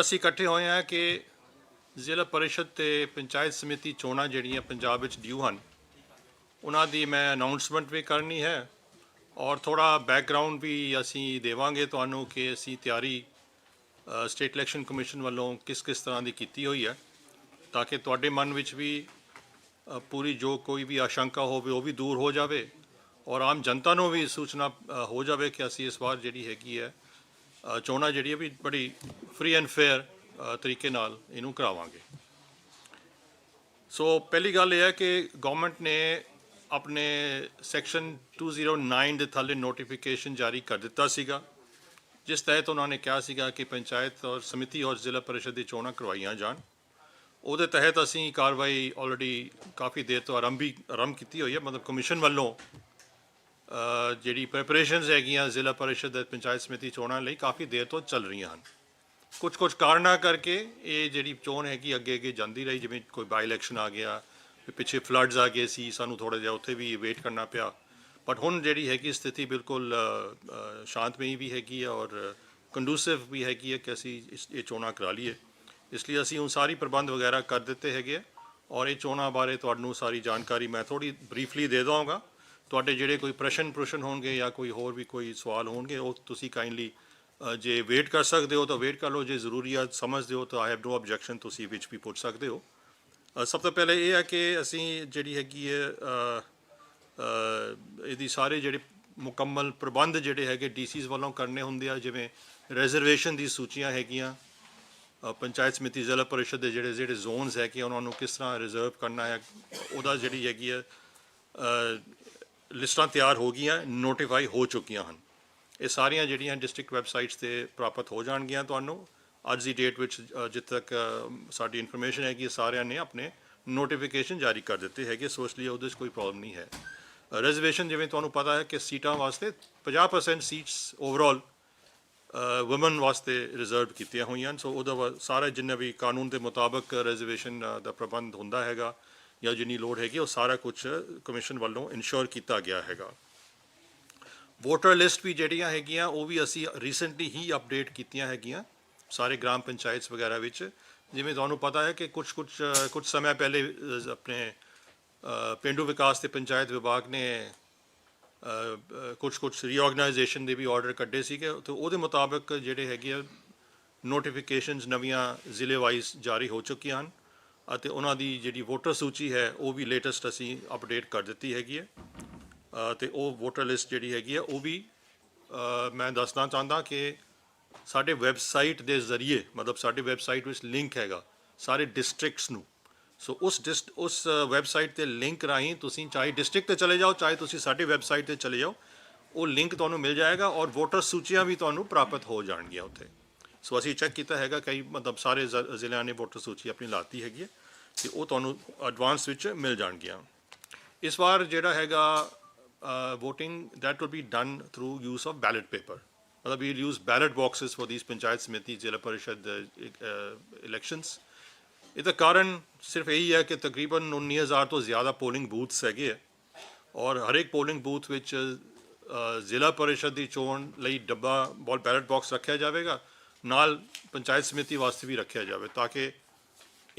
ਅਸੀਂ ਇਕੱਠੇ ਹੋਏ ਹਾਂ ਕਿ ਜ਼ਿਲ੍ਹਾ ਪਰਿਸ਼ਦ ਤੇ ਪੰਚਾਇਤ ਸਮਿਤੀ ਚੋਣਾਂ ਜਿਹੜੀਆਂ ਪੰਜਾਬ ਵਿੱਚ ਡਿਊ ਹਨ, ਉਹਨਾਂ ਦੀ ਮੈਂ ਅਨਾਉਂਸਮੈਂਟ ਵੀ ਕਰਨੀ ਹੈ ਔਰ ਥੋੜਾ ਬੈਕਗ੍ਰਾਉਂਡ ਵੀ ਅਸੀਂ ਦੇਵਾਂਗੇ ਤੁਹਾਨੂੰ ਕਿ ਅਸੀਂ ਤਿਆਰੀ ਸਟੇਟ ਇਲੈਕਸ਼ਨ ਕਮਿਸ਼ਨ ਵੱਲੋਂ ਕਿਸ ਕਿਸ ਤਰ੍ਹਾਂ ਦੀ ਕੀਤੀ ਹੋਈ ਹੈ, ਤਾਂ ਕਿ ਤੁਹਾਡੇ ਮਨ ਵਿੱਚ ਵੀ ਪੂਰੀ ਜੋ ਕੋਈ ਵੀ ਆਸ਼ੰਕਾ ਹੋਵੇ ਉਹ ਵੀ ਦੂਰ ਹੋ ਜਾਵੇ ਔਰ ਆਮ ਜਨਤਾ ਨੂੰ ਵੀ ਸੂਚਨਾ ਹੋ ਜਾਵੇ ਕਿ ਅਸੀਂ ਇਸ ਵਾਰ ਜਿਹੜੀ ਹੈਗੀ ਹੈ ਚੋਣਾਂ ਜਿਹੜੀ ਵੀ ਬੜੀ ਫ੍ਰੀ ਐਂਡ ਫੇਅਰ ਤਰੀਕੇ ਨਾਲ ਇਹਨੂੰ ਕਰਾਵਾਂਗੇ। ਸੋ ਪਹਿਲੀ ਗੱਲ ਇਹ ਹੈ ਕਿ ਗਵਰਨਮੈਂਟ ਨੇ ਆਪਣੇ ਸੈਕਸ਼ਨ 209 ਦੇ ਥੱਲੇ ਨੋਟੀਫਿਕੇਸ਼ਨ ਜਾਰੀ ਕਰ ਦਿੱਤਾ ਸੀਗਾ, ਜਿਸ ਤਹਿਤ ਉਹਨਾਂ ਨੇ ਕਿਹਾ ਸੀਗਾ ਕਿ ਪੰਚਾਇਤ ਔਰ ਸਮਿਤੀ ਔਰ ਜ਼ਿਲ੍ਹਾ ਪਰਿਸ਼ਦ ਦੀ ਚੋਣਾਂ ਕਰਵਾਈਆਂ ਜਾਣ। ਉਹਦੇ ਤਹਿਤ ਅਸੀਂ ਕਾਰਵਾਈ ਆਲਰੇਡੀ ਕਾਫੀ ਦੇਰ ਤੋਂ ਆਰੰਭੀ ਆਰੰਭ ਕੀਤੀ ਹੋਈ ਹੈ, ਮਤਲਬ ਕਮਿਸ਼ਨ ਵੱਲੋਂ ਜਿਹੜੀ ਪ੍ਰੈਪਰੇਸ਼ਨਸ ਹੈਗੀਆਂ ਜ਼ਿਲ੍ਹਾ ਪਰਿਸ਼ਦ ਤੇ ਪੰਚਾਇਤ ਸਮਿਤੀ ਚੋਣਾਂ ਲਈ ਕਾਫੀ ਦੇਰ ਤੋਂ ਚੱਲ ਰਹੀਆਂ ਹਨ। ਕੁਝ ਕੁਝ ਕਾਰਨਾਂ ਕਰਕੇ ਇਹ ਜਿਹੜੀ ਚੋਣ ਹੈਗੀ ਅੱਗੇ ਅੱਗੇ ਜਾਂਦੀ ਰਹੀ, ਜਿਵੇਂ ਕੋਈ ਬਾਈ ਇਲੈਕਸ਼ਨ ਆ ਗਿਆ ਪਿੱਛੇ ਫਲੱਡਸ ਆ ਗਏ ਸੀ, ਸਾਨੂੰ ਥੋੜਾ ਜਿਹਾ ਉੱਥੇ ਵੀ ਵੇਟ ਕਰਨਾ ਪਿਆ। ਬਟ ਹੁਣ ਜਿਹੜੀ ਹੈਗੀ ਸਥਿਤੀ ਬਿਲਕੁਲ ਸ਼ਾਂਤਮਈ ਵੀ ਹੈਗੀ ਹੈ ਔਰ ਕੰਡੂਸਿਵ ਵੀ ਹੈਗੀ ਹੈ ਕਿ ਅਸੀਂ ਇਸ ਇਹ ਚੋਣਾਂ ਕਰਾ ਲਈਏ। ਇਸ ਲਈ ਅਸੀਂ ਹੁਣ ਸਾਰੀ ਪ੍ਰਬੰਧ ਵਗੈਰਾ ਕਰ ਦਿੱਤੇ ਹੈਗੇ ਆ ਔਰ ਇਹ ਚੋਣਾਂ ਬਾਰੇ ਤੁਹਾਨੂੰ ਸਾਰੀ ਜਾਣਕਾਰੀ ਮੈਂ ਥੋੜੀ ਬਰੀਫਲੀ ਦੇ ਦਵਾਂਗਾ। ਤੁਹਾਡੇ ਜਿਹੜੇ ਕੋਈ ਪ੍ਰਸ਼ਨ ਪ੍ਰਸ਼ਨ ਹੋਣਗੇ ਜਾਂ ਕੋਈ ਹੋਰ ਵੀ ਕੋਈ ਸਵਾਲ ਹੋਣਗੇ, ਉਹ ਤੁਸੀਂ ਕਾਈਂਡਲੀ ਜੇ ਵੇਟ ਕਰ ਸਕਦੇ ਹੋ ਤਾਂ ਵੇਟ ਕਰ ਲਓ, ਜੇ ਜ਼ਰੂਰੀ ਆ ਸਮਝਦੇ ਹੋ ਤਾਂ ਆਈ ਹੈਵ ਨੋ ਆਬਜੈਕਸ਼ਨ ਤੁਸੀਂ ਵਿੱਚ ਵੀ ਪੁੱਛ ਸਕਦੇ ਹੋ। ਸਭ ਤੋਂ ਪਹਿਲੇ ਇਹ ਆ ਕਿ ਅਸੀਂ ਜਿਹੜੀ ਹੈਗੀ ਹੈ ਇਹਦੀ ਸਾਰੇ ਜਿਹੜੇ ਮੁਕੰਮਲ ਪ੍ਰਬੰਧ ਜਿਹੜੇ ਹੈਗੇ ਡੀਸੀਜ਼ ਵੱਲੋਂ ਕਰਨੇ ਹੁੰਦੇ ਆ, ਜਿਵੇਂ ਰਿਜ਼ਰਵੇਸ਼ਨ ਦੀ ਸੂਚੀਆਂ ਹੈਗੀਆਂ ਪੰਚਾਇਤ ਸਮਿਤੀ ਜ਼ਿਲ੍ਹਾ ਪਰਿਸ਼ਦ ਦੇ ਜਿਹੜੇ ਜਿਹੜੇ ਜ਼ੋਨਸ ਹੈ ਕਿ ਉਹਨਾਂ ਨੂੰ ਕਿਸ ਤਰ੍ਹਾਂ ਰਿਜ਼ਰਵ ਕਰਨਾ ਹੈ, ਉਹਦਾ ਜਿਹੜੀ ਹੈਗੀ ਹੈ ਲਿਸਟਾਂ ਤਿਆਰ ਹੋ ਗਈਆਂ ਨੋਟੀਫਾਈ ਹੋ ਚੁੱਕੀਆਂ ਹਨ। ਇਹ ਸਾਰੀਆਂ ਜਿਹੜੀਆਂ ਡਿਸਟ੍ਰਿਕਟ ਵੈਬਸਾਈਟਸ ਤੇ ਪ੍ਰਾਪਤ ਹੋ ਜਾਣਗੀਆਂ ਤੁਹਾਨੂੰ। ਅੱਜ ਦੀ ਡੇਟ ਵਿੱਚ ਜਿੱਥੇ ਤੱਕ ਸਾਡੀ ਇਨਫੋਰਮੇਸ਼ਨ ਹੈ ਕਿ ਸਾਰਿਆਂ ਨੇ ਆਪਣੇ ਨੋਟੀਫਿਕੇਸ਼ਨ ਜਾਰੀ ਕਰ ਦਿੱਤੇ ਹੈਗੇ, ਸੋ ਇਸ ਲਈ ਉਹਦੇ 'ਚ ਕੋਈ ਪ੍ਰੋਬਲਮ ਨਹੀਂ ਹੈ। ਰਿਜ਼ਰਵੇਸ਼ਨ ਜਿਵੇਂ ਤੁਹਾਨੂੰ ਪਤਾ ਹੈ ਕਿ ਸੀਟਾਂ ਵਾਸਤੇ 50% ਸੀਟਸ ਓਵਰਆਲ ਔਮਨ ਵਾਸਤੇ ਰਿਜ਼ਰਵ ਕੀਤੀਆਂ ਹੋਈਆਂ ਹਨ। ਸੋ ਉਹਦਾ ਵਾ- ਸਾਰਾ ਜਿੰਨਾ ਵੀ ਕਾਨੂੰਨ ਦੇ ਮੁਤਾਬਕ ਰਿਜ਼ਰਵੇਸ਼ਨ ਦਾ ਪ੍ਰਬੰਧ ਹੁੰਦਾ ਹੈਗਾ ਜਾਂ ਜਿੰਨੀ ਲੋੜ ਹੈਗੀ ਉਹ ਸਾਰਾ ਕੁਝ ਕਮਿਸ਼ਨ ਵੱਲੋਂ ਇਨਸ਼ੋਰ ਕੀਤਾ ਗਿਆ ਹੈਗਾ। ਵੋਟਰ ਲਿਸਟ ਵੀ ਜਿਹੜੀਆਂ ਹੈਗੀਆਂ ਉਹ ਵੀ ਅਸੀਂ ਰੀਸੈਂਟਲੀ ਹੀ ਅਪਡੇਟ ਕੀਤੀਆਂ ਹੈਗੀਆਂ ਸਾਰੇ ਗ੍ਰਾਮ ਪੰਚਾਇਤਸ ਵਗੈਰਾ ਵਿੱਚ। ਜਿਵੇਂ ਤੁਹਾਨੂੰ ਪਤਾ ਹੈ ਕਿ ਕੁਝ ਕੁਝ ਕੁਝ ਸਮੇਂ ਪਹਿਲੇ ਆਪਣੇ ਅ, ਪੇਂਡੂ ਵਿਕਾਸ ਤੇ ਪੰਚਾਇਤ ਵਿਭਾਗ ਨੇ ਕੁਝ ਕੁਝ ਰੀਆਰਗੇਨਾਈਜੇਸ਼ਨ ਦੇ ਵੀ ਆਰਡਰ ਕੱਢੇ ਸੀਗੇ। ਤੇ ਉਹਦੇ ਮੁਤਾਬਕ ਜਿਹੜੇ ਹੈਗੇ ਆ ਨੋਟੀਫਿਕੇਸ਼ਨਸ ਨਵੀਆਂ ਜ਼ਿਲ੍ਹੇ ਵਾਈਜ਼ ਜਾਰੀ ਹੋ ਚੁੱਕੀਆਂ ਹਨ। ਅਤੇ ਉਹਨਾਂ ਦੀ ਜਿਹੜੀ ਵੋਟਰ ਸੂਚੀ ਹੈ ਉਹ ਵੀ ਲੇਟੈਸਟ ਅਸੀਂ ਅਪਡੇਟ ਕਰ ਦਿੱਤੀ ਹੈਗੀ ਹੈ। ਅ, ਤੇ ਉਹ ਵੋਟਰ ਲਿਸਟ ਜਿਹੜੀ ਹੈਗੀ ਹੈ ਉਹ ਵੀ ਮੈਂ ਦੱਸਣਾ ਚਾਹੁੰਦਾ ਕਿ ਸਾਡੇ ਵੈਬਸਾਈਟ ਦੇ ਜ਼ਰੀਏ ਮਤਲਬ ਸਾਡੇ ਵੈਬਸਾਈਟ ਵਿੱਚ ਲਿੰਕ ਹੈਗਾ ਸਾਰੇ ਡਿਸਟ੍ਰਿਕਟਸ ਨੂੰ। ਸੋ ਉਸ ਡਿਸਟ ਉਸ ਵੈਬਸਾਈਟ ਤੇ ਲਿੰਕ ਰਾਹੀਂ ਤੁਸੀਂ ਚਾਹੇ ਡਿਸਟ੍ਰਿਕਟ ਤੇ ਚਲੇ ਜਾਓ ਚਾਹੇ ਤੁਸੀਂ ਸਾਡੀ ਵੈਬਸਾਈਟ ਤੇ ਚਲੇ ਜਾਓ ਉਹ ਲਿੰਕ ਤੁਹਾਨੂੰ ਮਿਲ ਜਾਏਗਾ ਔਰ ਵੋਟਰ ਸੂਚੀਆਂ ਵੀ ਤੁਹਾਨੂੰ ਪ੍ਰਾਪਤ ਹੋ ਜਾਣਗੀਆਂ ਉੱਥੇ। ਸੋ ਅਸੀਂ ਚੈੱਕ ਕੀਤਾ ਹੈਗਾ ਕਈ ਮਤਲਬ ਸਾਰੇ ਜ਼- ਜ਼ਿਲ੍ਹਿਆਂ ਨੇ ਵੋਟਰ ਸੂਚੀ ਆਪਣੀ ਲਾਤੀ ਹੈਗੀ ਹੈ। ਤੇ ਉਹ ਤੁਹਾਨੂੰ ਐਡਵਾਂਸ ਵਿੱਚ ਮਿਲ ਜਾਣਗੀਆਂ। ਇਸ ਵਾਰ ਜਿਹੜਾ ਹੈਗਾ voting that will be done through use of ballot paper ਮਤਲਬ we use ballot boxes for these panchayat samiti, Zila Parishad elections ਇਹਦਾ ਕਾਰਨ ਸਿਰਫ ਇਹੀ ਹੈ ਕਿ ਤਕਰੀਬਨ 19000 ਤੋਂ ਜ਼ਿਆਦਾ ਪੋਲਿੰਗ ਬੂਥਸ ਹੈਗੇ ਆ। ਔਰ ਹਰੇਕ ਪੋਲਿੰਗ ਬੂਥ ਵਿੱਚ ਜ਼ਿਲ੍ਹਾ ਪਰਿਸ਼ਦ ਦੀ ਚੋਣ ਲਈ ਡੱਬਾ ਬੋਲ ਬੈਲਟ ਬਾਕਸ ਰੱਖਿਆ ਜਾਵੇਗਾ। ਨਾਲ ਪੰਚਾਇਤ ਸਮਿਤੀ ਵਾਸਤੇ ਵੀ ਰੱਖਿਆ ਜਾਵੇ, ਤਾਂ ਕਿ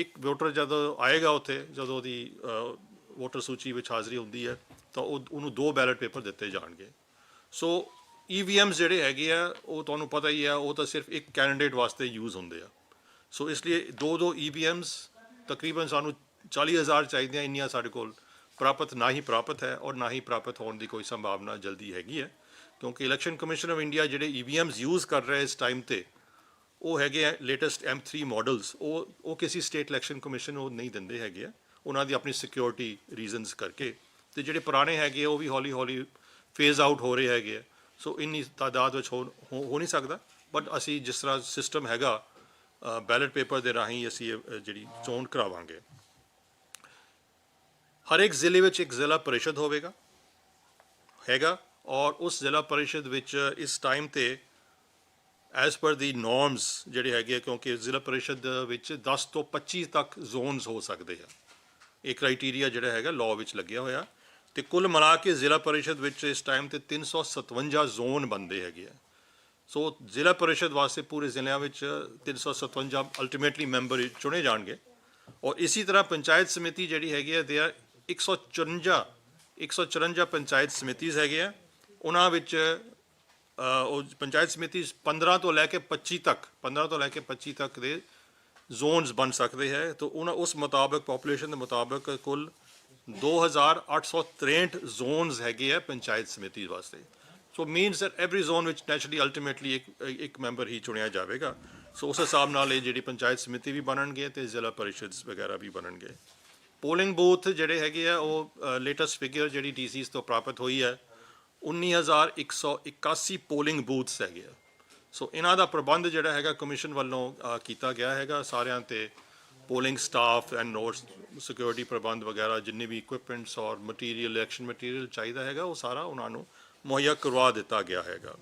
ਇੱਕ ਵੋਟਰ ਜਦੋਂ ਆਏਗਾ ਉੱਥੇ, ਜਦੋਂ ਉਹਦੀ ਵੋਟਰ ਸੂਚੀ ਵਿੱਚ ਹਾਜ਼ਰੀ ਹੁੰਦੀ ਹੈ, ਤਾਂ ਉਹ, ਉਹਨੂੰ ਦੋ ਬੈਲਟ ਪੇਪਰ ਦਿੱਤੇ ਜਾਣਗੇ। ਸੋ ਈਵੀਐਮਸ ਜਿਹੜੇ ਹੈਗੇ ਆ, ਉਹ ਤੁਹਾਨੂੰ ਪਤਾ ਹੀ ਆ, ਉਹ ਤਾਂ ਸਿਰਫ ਇੱਕ ਕੈਂਡੀਡੇਟ ਵਾਸਤੇ ਯੂਜ਼ ਹੁੰਦੇ ਆ। ਸੋ, ਇਸ ਲਈ ਦੋ ਦੋ ਈਵੀਐਮਸ ਤਕਰੀਬਨ ਸਾਨੂੰ 40000 ਚਾਹੀਦੀਆਂ ਇੰਨੀਆਂ ਸਾਡੇ ਕੋਲ ਪ੍ਰਾਪਤ, ਨਾ ਹੀ ਪ੍ਰਾਪਤ ਹੈ ਔਰ ਨਾ ਹੀ ਪ੍ਰਾਪਤ ਹੋਣ ਦੀ ਕੋਈ ਸੰਭਾਵਨਾ ਜਲਦੀ ਹੈਗੀ ਹੈ। ਕਿਉਂਕਿ ਇਲੈਕਸ਼ਨ ਕਮਿਸ਼ਨ ਆਫ ਇੰਡੀਆ ਜਿਹੜੇ ਈਵੀਐਮਸ ਯੂਜ਼ ਕਰ ਰਹੇ ਇਸ ਟਾਈਮ ਤੇ ਉਹ ਹੈਗੇ ਆ ਲੇਟੈਸਟ M3 ਮਾਡਲਸ ਉਹ ਉਹ ਕਿਸੇ ਸਟੇਟ ਇਲੈਕਸ਼ਨ ਕਮਿਸ਼ਨ ਉਹ ਨਹੀਂ ਦਿੰਦੇ ਹੈਗੇ ਆ। ਉਹਨਾਂ ਦੀ ਆਪਣੀ ਸਿਕਿਉਰਿਟੀ ਰੀਜ਼ਨਸ ਕਰਕੇ। ਤੇ ਜਿਹੜੇ ਪੁਰਾਣੇ ਹੈਗੇ ਆ, ਉਹ ਵੀ ਹੌਲੀ ਹੌਲੀ ਫੇਜ਼ ਆਊਟ ਹੋ ਰਹੇ ਹੈਗੇ ਆ। ਸੋ ਇੰਨੀ ਤਾਦਾਦ ਵਿੱਚ ਹੋ ਹੋ ਨਹੀਂ ਸਕਦਾ। ਬਟ ਅਸੀਂ ਜਿਸ ਤਰ੍ਹਾਂ ਸਿਸਟਮ ਹੈਗਾ ਬੈਲਟ ਪੇਪਰ ਦੇ ਰਾਹੀਂ ਅਸੀਂ ਜਿਹੜੀ ਚੋਣ ਕਰਾਵਾਂਗੇ। ਹਰ ਇੱਕ ਜ਼ਿਲ੍ਹੇ ਵਿੱਚ ਇੱਕ ਜ਼ਿਲ੍ਹਾ ਪਰਿਸ਼ਦ ਹੋਵੇਗਾ ਹੈਗਾ। ਔਰ ਉਸ ਜ਼ਿਲ੍ਹਾ ਪਰਿਸ਼ਦ ਵਿੱਚ ਇਸ ਟਾਈਮ ਤੇ ਐਸ ਪਰ ਦੀ ਨੋਰਮਸ ਜਿਹੜੇ ਹੈਗੇ ਆ, ਕਿਉਂਕਿ ਜ਼ਿਲ੍ਹਾ ਪਰਿਸ਼ਦ ਵਿੱਚ 10 ਤੋਂ 25 ਤੱਕ ਜ਼ੋਨਸ ਹੋ ਸਕਦੇ ਆ। ਇਹ ਕ੍ਰਾਈਟੇਰੀਆ ਜਿਹੜਾ ਹੈਗਾ ਲਾਅ ਵਿੱਚ ਲੱਗਿਆ ਹੋਇਆ। ਤੇ ਕੁੱਲ ਮਿਲਾ ਕੇ ਜ਼ਿਲ੍ਹਾ ਪਰਿਸ਼ਦ ਵਿੱਚ ਇਸ ਟਾਈਮ ਤੇ 357 ਜ਼ੋਨ ਬੰਦੇ ਹੈਗੇ ਆ। ਸੋ ਜ਼ਿਲ੍ਹਾ ਪਰਿਸ਼ਦ ਵਾਸਤੇ ਪੂਰੇ ਜ਼ਿਲ੍ਹਿਆਂ ਵਿੱਚ 357 ਅਲਟੀਮੇਟਲੀ ਮੈਂਬਰ ਚੁਣੇ ਜਾਣਗੇ। ਔਰ ਇਸੇ ਤਰ੍ਹਾਂ ਪੰਚਾਇਤ ਸਮਿਤੀ ਜਿਹੜੀ ਹੈਗੀ ਹੈ ਦੇ ਆ 154 154 ਪੰਚਾਇਤ ਸਮਿਤੀਜ਼ ਹੈਗੇ ਆ। ਉਹਨਾਂ ਵਿੱਚ ਉਹ ਪੰਚਾਇਤ ਸਮਿਤੀ 15 ਤੋਂ ਲੈ ਕੇ 25 ਤੱਕ 15 ਤੋਂ ਲੈ ਕੇ 25 ਤੱਕ ਦੇ ਜ਼ੋਨਸ ਬਣ ਸਕਦੇ ਹੈ। ਤਾਂ ਉਹਨਾਂ, ਉਸ ਮੁਤਾਬਕ ਪੋਪੂਲੇਸ਼ਨ ਦੇ ਮੁਤਾਬਕ ਕੁੱਲ 2863 ਜ਼ੋਨਸ ਹੈਗੇ ਆ ਪੰਚਾਇਤ ਸਮਿਤੀ ਵਾਸਤੇ। So means that every zone ਵਿੱਚ ਨੈਚੁਰਲੀ ਅਲਟੀਮੇਟਲੀ ਇੱਕ ਇੱਕ ਮੈਂਬਰ ਹੀ ਚੁਣਿਆ ਜਾਵੇਗਾ। ਸੋ ਉਸ ਹਿਸਾਬ ਨਾਲ ਇਹ ਜਿਹੜੀ ਪੰਚਾਇਤ ਸਮਿਤੀ ਵੀ ਬਣਨਗੇ ਤੇ ਜ਼ਿਲ੍ਹਾ ਪਰਿਸ਼ਦਸ ਵਗੈਰਾ ਵੀ ਬਣਨਗੇ। ਪੋਲਿੰਗ ਬੂਥ ਜਿਹੜੇ ਹੈਗੇ ਆ, ਉਹ ਲੇਟੈਸਟ ਫਿਗਰ ਜਿਹੜੀ ਡੀਸੀਸ ਤੋਂ ਪ੍ਰਾਪਤ ਹੋਈ ਹੈ 19181 ਪੋਲਿੰਗ ਬੂਥਸ ਹੈਗੇ ਆ। ਸੋ ਇਹਨਾਂ ਦਾ ਪ੍ਰਬੰਧ ਜਿਹੜਾ ਹੈਗਾ ਕਮਿਸ਼ਨ ਵੱਲੋਂ ਕੀਤਾ ਗਿਆ ਹੈਗਾ। ਸਾਰਿਆਂ ਤੇ polling staff and notes security ਪ੍ਰਬੰਧ ਵਗੈਰਾ, ਜਿੰਨੇ ਵੀ ਇਕਵਿਪਮੈਂਟਸ ਔਰ ਮਟੀਰੀਅਲ ਇਲੈਕਸ਼ਨ ਮਟੀਰੀਅਲ ਚਾਹੀਦਾ ਹੈਗਾ, ਉਹ ਸਾਰਾ ਉਹਨਾਂ ਨੂੰ ਮੁਹੱਈਆ ਕਰਵਾ ਦਿੱਤਾ ਗਿਆ ਹੈਗਾ।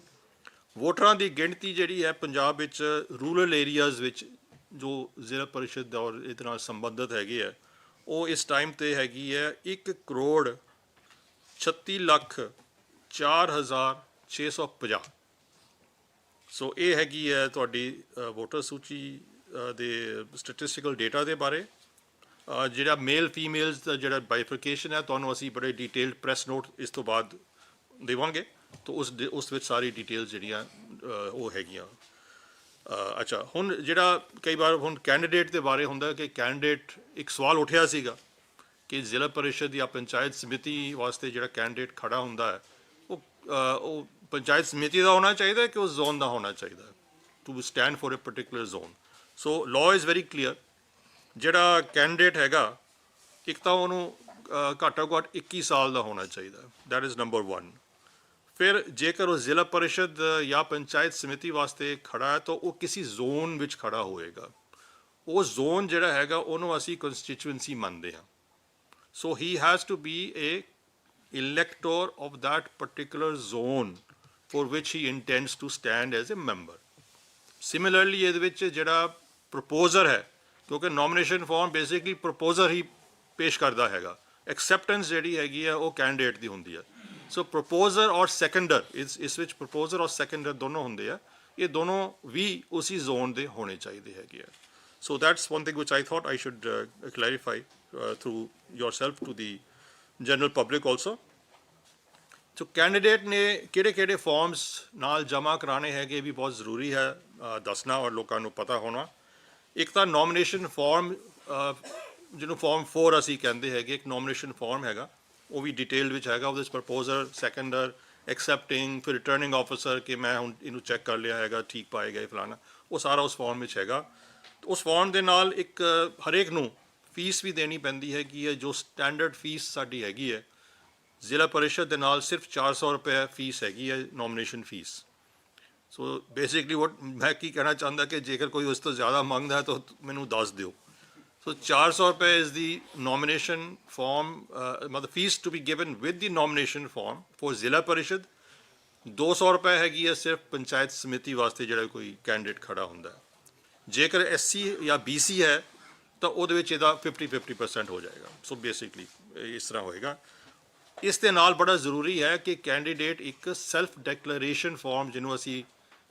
ਵੋਟਰਾਂ ਦੀ ਗਿਣਤੀ ਜਿਹੜੀ ਹੈ ਪੰਜਾਬ ਵਿੱਚ ਰੂਰਲ ਏਰੀਆਜ਼ ਵਿੱਚ ਜੋ ਜ਼ਿਲ੍ਹਾ ਪਰਿਸ਼ਦ ਔਰ ਇਹਦੇ ਨਾਲ ਸੰਬੰਧਿਤ ਹੈਗੇ ਆ, ਉਹ ਇਸ ਟਾਈਮ ਤੇ ਹੈਗੀ ਹੈ 1 ਕਰੋੜ 36 ਲੱਖ 4650 ਸੋ ਇਹ ਹੈਗੀ ਹੈ ਤੁਹਾਡੀ ਵੋਟਰ ਸੂਚੀ ਦੇ ਸਟੈਟਿਸਟੀਕਲ ਡੇਟਾ ਦੇ ਬਾਰੇ। ਜਿਹੜਾ ਮੇਲ ਫੀਮੇਲਸ ਦਾ ਜਿਹੜਾ ਬਾਈਫਰਕੇਸ਼ਨ ਹੈ, ਤੁਹਾਨੂੰ ਅਸੀਂ ਬੜੇ ਡਿਟੇਲਡ ਪ੍ਰੈਸ ਨੋਟ ਇਸ ਤੋਂ ਬਾਅਦ ਦੇਵਾਂਗੇ। ਤਾਂ ਉਸ ਦੇ- ਉਸ ਵਿੱਚ ਸਾਰੀ ਡਿਟੇਲਸ ਜਿਹੜੀਆਂ ਉਹ ਹੈਗੀਆਂ। ਅੱਛਾ, ਹੁਣ ਜਿਹੜਾ ਕਈ ਵਾਰ ਹੁਣ ਕੈਂਡੀਡੇਟ ਦੇ ਬਾਰੇ ਹੁੰਦਾ ਕਿ ਕੈਂਡੀਡੇਟ ਇੱਕ ਸਵਾਲ ਉੱਠਿਆ ਸੀਗਾ ਕਿ ਜ਼ਿਲ੍ਹਾ ਪਰਿਸ਼ਦ ਜਾਂ ਪੰਚਾਇਤ ਸਮਿਤੀ ਵਾਸਤੇ ਜਿਹੜਾ ਕੈਂਡੀਡੇਟ ਖੜਾ ਹੁੰਦਾ ਹੈ ਉਹ ਪੰਚਾਇਤ ਸਮਿਤੀ ਦਾ ਹੋਣਾ ਚਾਹੀਦਾ ਹੈ ਕਿ ਉਸ ਜ਼ੋਨ ਦਾ ਹੋਣਾ ਚਾਹੀਦਾ ਹੈ? To stand for a particular zone so law is very clear ਜਿਹੜਾ ਕੈਂਡੀਡੇਟ ਹੈਗਾ, ਇੱਕ ਤਾਂ ਉਹਨੂੰ ਘੱਟੋ ਘੱਟ 21 ਸਾਲ ਦਾ ਹੋਣਾ ਚਾਹੀਦਾ ਦੈਟ ਇਜ਼ ਨੰਬਰ 1 ਫਿਰ ਜੇਕਰ ਉਹ ਜ਼ਿਲ੍ਹਾ ਪਰਿਸ਼ਦ ਜਾਂ ਪੰਚਾਇਤ ਸਮਿਤੀ ਵਾਸਤੇ ਖੜਾ ਹੈ, ਤਾਂ ਉਹ ਕਿਸੇ ਜ਼ੋਨ ਵਿੱਚ ਖੜਾ ਹੋਏਗਾ। ਉਹ ਜ਼ੋਨ ਜਿਹੜਾ ਹੈਗਾ, ਉਹਨੂੰ ਅਸੀਂ ਕੰਸਟੀਚੁਐਂਸੀ ਮੰਨਦੇ ਹਾਂ। So he has to be a elector of that particular zone for which he intends to stand as a member. Similarly ਇਹਦੇ ਵਿੱਚ ਜਿਹੜਾ ਪ੍ਰਪੋਜ਼ਰ ਹੈ ਕਿਉਂਕਿ ਨੋਮੀਨੇਸ਼ਨ ਫਾਰਮ ਬੇਸਿਕਲੀ ਪ੍ਰਪੋਜ਼ਰ ਹੀ ਪੇਸ਼ ਕਰਦਾ ਹੈਗਾ। ਐਕਸੈਪਟੈਂਸ ਜਿਹੜੀ ਹੈਗੀ ਆ ਉਹ ਕੈਂਡੀਡੇਟ ਦੀ ਹੁੰਦੀ ਹੈ। ਸੋ ਪ੍ਰਪੋਜ਼ਰ ਔਰ ਸੈਕੰਡਰ ਇਸ ਇਸ ਵਿੱਚ ਪ੍ਰਪੋਜ਼ਰ ਔਰ ਸੈਕੰਡਰ ਦੋਨੋਂ ਹੁੰਦੇ ਆ। ਇਹ ਦੋਨੋਂ ਵੀ ਉਸੇ ਜ਼ੋਨ ਦੇ ਹੋਣੇ ਚਾਹੀਦੇ ਹੈਗੇ ਆ। So that's one thing which I thought I should uh, clarify through uh, through yourself to the general public also. So candidate ਨੇ ਕਿਹੜੇ ਕਿਹੜੇ ਫਾਰਮਸ ਨਾਲ ਜਮ੍ਹਾਂ ਕਰਾਣੇ ਹੈਗੇ ਵੀ ਬਹੁਤ ਜ਼ਰੂਰੀ ਹੈ ਦੱਸਣਾ ਔਰ ਲੋਕਾਂ ਨੂੰ ਪਤਾ ਹੋਣਾ। ਇੱਕ ਤਾਂ ਨੋਮੀਨੇਸ਼ਨ ਫਾਰਮ ਜਿਹਨੂੰ ਫਾਰਮ 4 ਅਸੀਂ ਕਹਿੰਦੇ ਹੈਗੇ, ਇੱਕ ਨੋਮੀਨੇਸ਼ਨ ਫਾਰਮ ਹੈਗਾ। ਉਹ ਵੀ ਡਿਟੇਲ ਵਿੱਚ ਹੈਗਾ, ਉਹਦੇ ਵਿੱਚ ਪ੍ਰਪੋਜ਼ਰ ਸੈਕੰਡਰ ਐਕਸੈਪਟਿੰਗ ਫਿਰ ਰਿਟਰਨਿੰਗ ਆਫੀਸਰ ਕਿ ਮੈਂ ਹੁਣ ਇਹਨੂੰ ਚੈੱਕ ਕਰ ਲਿਆ ਹੈਗਾ, ਠੀਕ ਪਾਏਗਾ ਇਹ ਫਲਾਣਾ। ਉਹ ਸਾਰਾ ਉਸ ਫਾਰਮ ਵਿੱਚ ਹੈਗਾ। ਉਸ ਫਾਰਮ ਦੇ ਨਾਲ ਇੱਕ ਹਰੇਕ ਨੂੰ ਫੀਸ ਵੀ ਦੇਣੀ ਪੈਂਦੀ ਹੈਗੀ ਹੈ, ਜੋ ਸਟੈਂਡਰਡ ਫੀਸ ਸਾਡੀ ਹੈਗੀ ਹੈ। ਜ਼ਿਲ੍ਹਾ ਪਰਿਸ਼ਦ ਦੇ ਨਾਲ ਸਿਰਫ 400 ਰੁਪਏ ਫੀਸ ਹੈਗੀ ਹੈ nomination fee so basically what ਮੈਂ ਕੀ ਕਹਿਣਾ ਚਾਹੁੰਦਾ ਕਿ ਜੇਕਰ ਕੋਈ ਉਸ ਤੋਂ ਜ਼ਿਆਦਾ ਮੰਗਦਾ ਹੈ, ਤਾਂ ਮੈਨੂੰ ਦੱਸ ਦਿਓ। ਸੋ 400 ਰੁਪਏ ਇਜ਼ ਦੀ ਨੋਮੀਨੇਸ਼ਨ ਫਾਰਮ ਮਤਲਬ fee to be given with the nomination form for Zila Parishad. 200 ਰੁਪਏ ਹੈਗੀ ਹੈ ਸਿਰਫ ਪੰਚਾਇਤ ਸਮਿਤੀ ਵਾਸਤੇ ਜਿਹੜਾ ਕੋਈ ਕੈਂਡੀਡੇਟ ਖੜਾ ਹੁੰਦਾ ਹੈ। ਜੇਕਰ ਐਸਸੀ ਜਾਂ ਬੀਸੀ ਹੈ ਤਾਂ ਉਹਦੇ ਵਿੱਚ ਇਹਦਾ 50 50% ਹੋ ਜਾਏਗਾ। ਸੋ ਬੇਸਿਕਲੀ ਇਸ ਤਰ੍ਹਾਂ ਹੋਏਗਾ। ਇਸ ਦੇ ਨਾਲ ਬੜਾ ਜ਼ਰੂਰੀ ਹੈ ਕਿ ਕੈਂਡੀਡੇਟ ਇੱਕ ਸੈਲਫ ਡੈਕਲੇਰੇਸ਼ਨ ਫਾਰਮ ਜਿਹਨੂੰ ਅਸੀਂ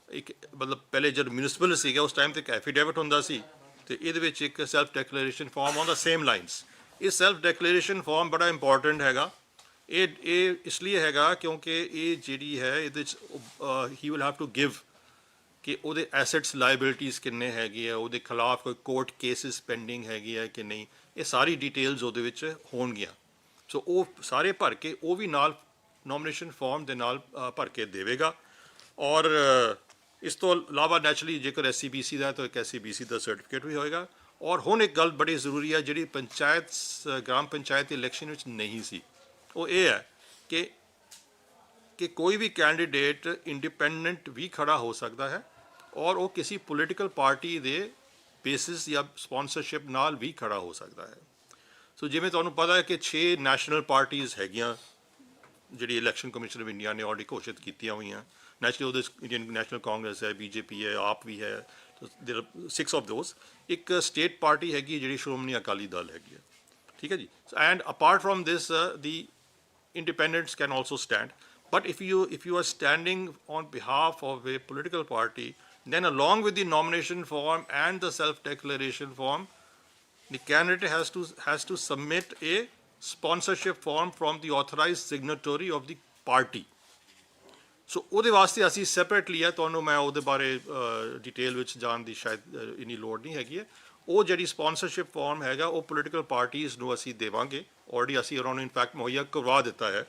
ਇੱਕ ਮਤਲਬ ਪਹਿਲੇ ਜਦ ਮਿਊਨਿਸਪਲ ਸੀਗਾ, ਉਸ ਟਾਈਮ ਤੇ ਇੱਕ ਐਫੀਡੇਵਿਟ ਹੁੰਦਾ ਸੀ ਤੇ ਇਹਦੇ ਵਿੱਚ ਇੱਕ self declaration form on the same lines ਇਹ ਸੈਲਫ ਡੈਕਲੇਰੇਸ਼ਨ ਫਾਰਮ ਬੜਾ ਇੰਪੋਰਟੈਂਟ ਹੈਗਾ। ਇਹ ਇਹ ਇਸ ਲਈ ਹੈਗਾ ਕਿਉਂਕਿ ਇਹ ਜਿਹੜੀ ਹੈ, ਇਹਦੇ ਵਿੱਚ he will have to give ਕਿ ਉਹਦੇ ਐਸੈਟਸ ਲਾਇਬਿਲਿਟੀਜ਼ ਕਿੰਨੇ ਹੈਗੇ ਆ, ਉਹਦੇ ਖਿਲਾਫ ਕੋਈ ਕੋਰਟ ਕੇਸਿਸ ਪੈਂਡਿੰਗ ਹੈਗੀ ਹੈ ਕਿ ਨਹੀਂ, ਇਹ ਸਾਰੀ ਡਿਟੇਲਸ ਉਹਦੇ ਵਿੱਚ ਹੋਣਗੀਆਂ। ਸੋ ਉਹ ਸਾਰੇ ਭਰ ਕੇ ਉਹ ਵੀ ਨਾਲ ਨੋਮੀਨੇਸ਼ਨ ਫਾਰਮ ਦੇ ਨਾਲ ਭਰ ਕੇ ਦੇਵੇਗਾ। ਔਰ ਇਸ ਤੋਂ ਇਲਾਵਾ ਨੈਚੁਰਲੀ ਜੇਕਰ ਐਸਸੀਬੀਸੀ ਦਾ ਤਾਂ ਇੱਕ ਐਸਸੀਬੀਸੀ ਦਾ ਸਰਟੀਫਿਕੇਟ ਵੀ ਹੋਏਗਾ। ਔਰ ਹੁਣ ਇੱਕ ਗੱਲ ਬੜੀ ਜ਼ਰੂਰੀ ਹੈ ਜਿਹੜੀ ਪੰਚਾਇਤ ਸ- ਗ੍ਰਾਮ ਪੰਚਾਇਤ ਇਲੈਕਸ਼ਨ ਵਿੱਚ ਨਹੀਂ ਸੀ। ਉਹ ਇਹ ਹੈ ਕਿ ਕਿ ਕੋਈ ਵੀ ਕੈਂਡੀਡੇਟ ਇੰਡੀਪੈਂਡੈਂਟ ਵੀ ਖੜਾ ਹੋ ਸਕਦਾ ਹੈ ਔਰ ਉਹ ਕਿਸੇ ਪੋਲੀਟੀਕਲ ਪਾਰਟੀ ਦੇ ਬੇਸਿਸ ਜਾਂ ਸਪਾਂਸਰਸ਼ਿਪ ਨਾਲ ਵੀ ਖੜਾ ਹੋ ਸਕਦਾ ਹੈ। ਸੋ ਜਿਵੇਂ ਤੁਹਾਨੂੰ ਪਤਾ ਹੈ ਕਿ 6 ਨੈਸ਼ਨਲ ਪਾਰਟੀਆਂ ਹੈਗੀਆਂ, ਜਿਹੜੀ ਇਲੈਕਸ਼ਨ ਕਮਿਸ਼ਨ ਆਫ ਇੰਡੀਆ ਨੇ ਆਲਰੇਡੀ ਘੋਸ਼ਿਤ ਕੀਤੀਆਂ ਹੋਈਆਂ। ਨੈਸ਼ਨਲ ਉਹਦੇ ਇੰਡੀਅਨ ਨੈਸ਼ਨਲ ਕਾਂਗਰਸ ਹੈ ਬੀਜੇਪੀ ਹੈ, ਆਪ ਵੀ ਹੈ ਦੇਰ 6 ਆਫ ਦੋਸ ਇੱਕ ਸਟੇਟ ਪਾਰਟੀ ਹੈਗੀ ਜਿਹੜੀ ਸ਼੍ਰੋਮਣੀ ਅਕਾਲੀ ਦਲ ਹੈਗੀ ਹੈ। ਠੀਕ ਹੈ ਜੀ? And apart from this the independents can also stand But if you if you are standing on behalf of a political party, then along with the nomination form and the self-declaration form, the candidate has to has to submit a sponsorship form from the authorized signatory of the party. So ਉਹਦੇ ਵਾਸਤੇ ਅਸੀਂ separately ਹੈ ਤੁਹਾਨੂੰ ਮੈਂ ਉਹਦੇ ਬਾਰੇ detail ਵਿੱਚ ਜਾਣ ਦੀ ਸ਼ਾਇਦ ਅ, ਇੰਨੀ ਲੋੜ ਨਹੀਂ ਹੈਗੀ ਹੈ ਉਹ ਜਿਹੜੀ ਸਪਾਂਸਰਸ਼ਿਪ ਫਾਰਮ ਹੈਗਾ ਉਹ ਪੋਲੀਟੀਕਲ ਪਾਰਟੀਆਂ ਨੂੰ ਅਸੀਂ ਦੇਵਾਂਗੇ ਆਲਰੇਡੀ ਅਸੀਂ ਉਹਨਾਂ ਨੂੰ ਇਨਫੈਕਟ ਮੁਹੱਈਆ ਕਰਵਾ ਦਿੱਤਾ ਹੈ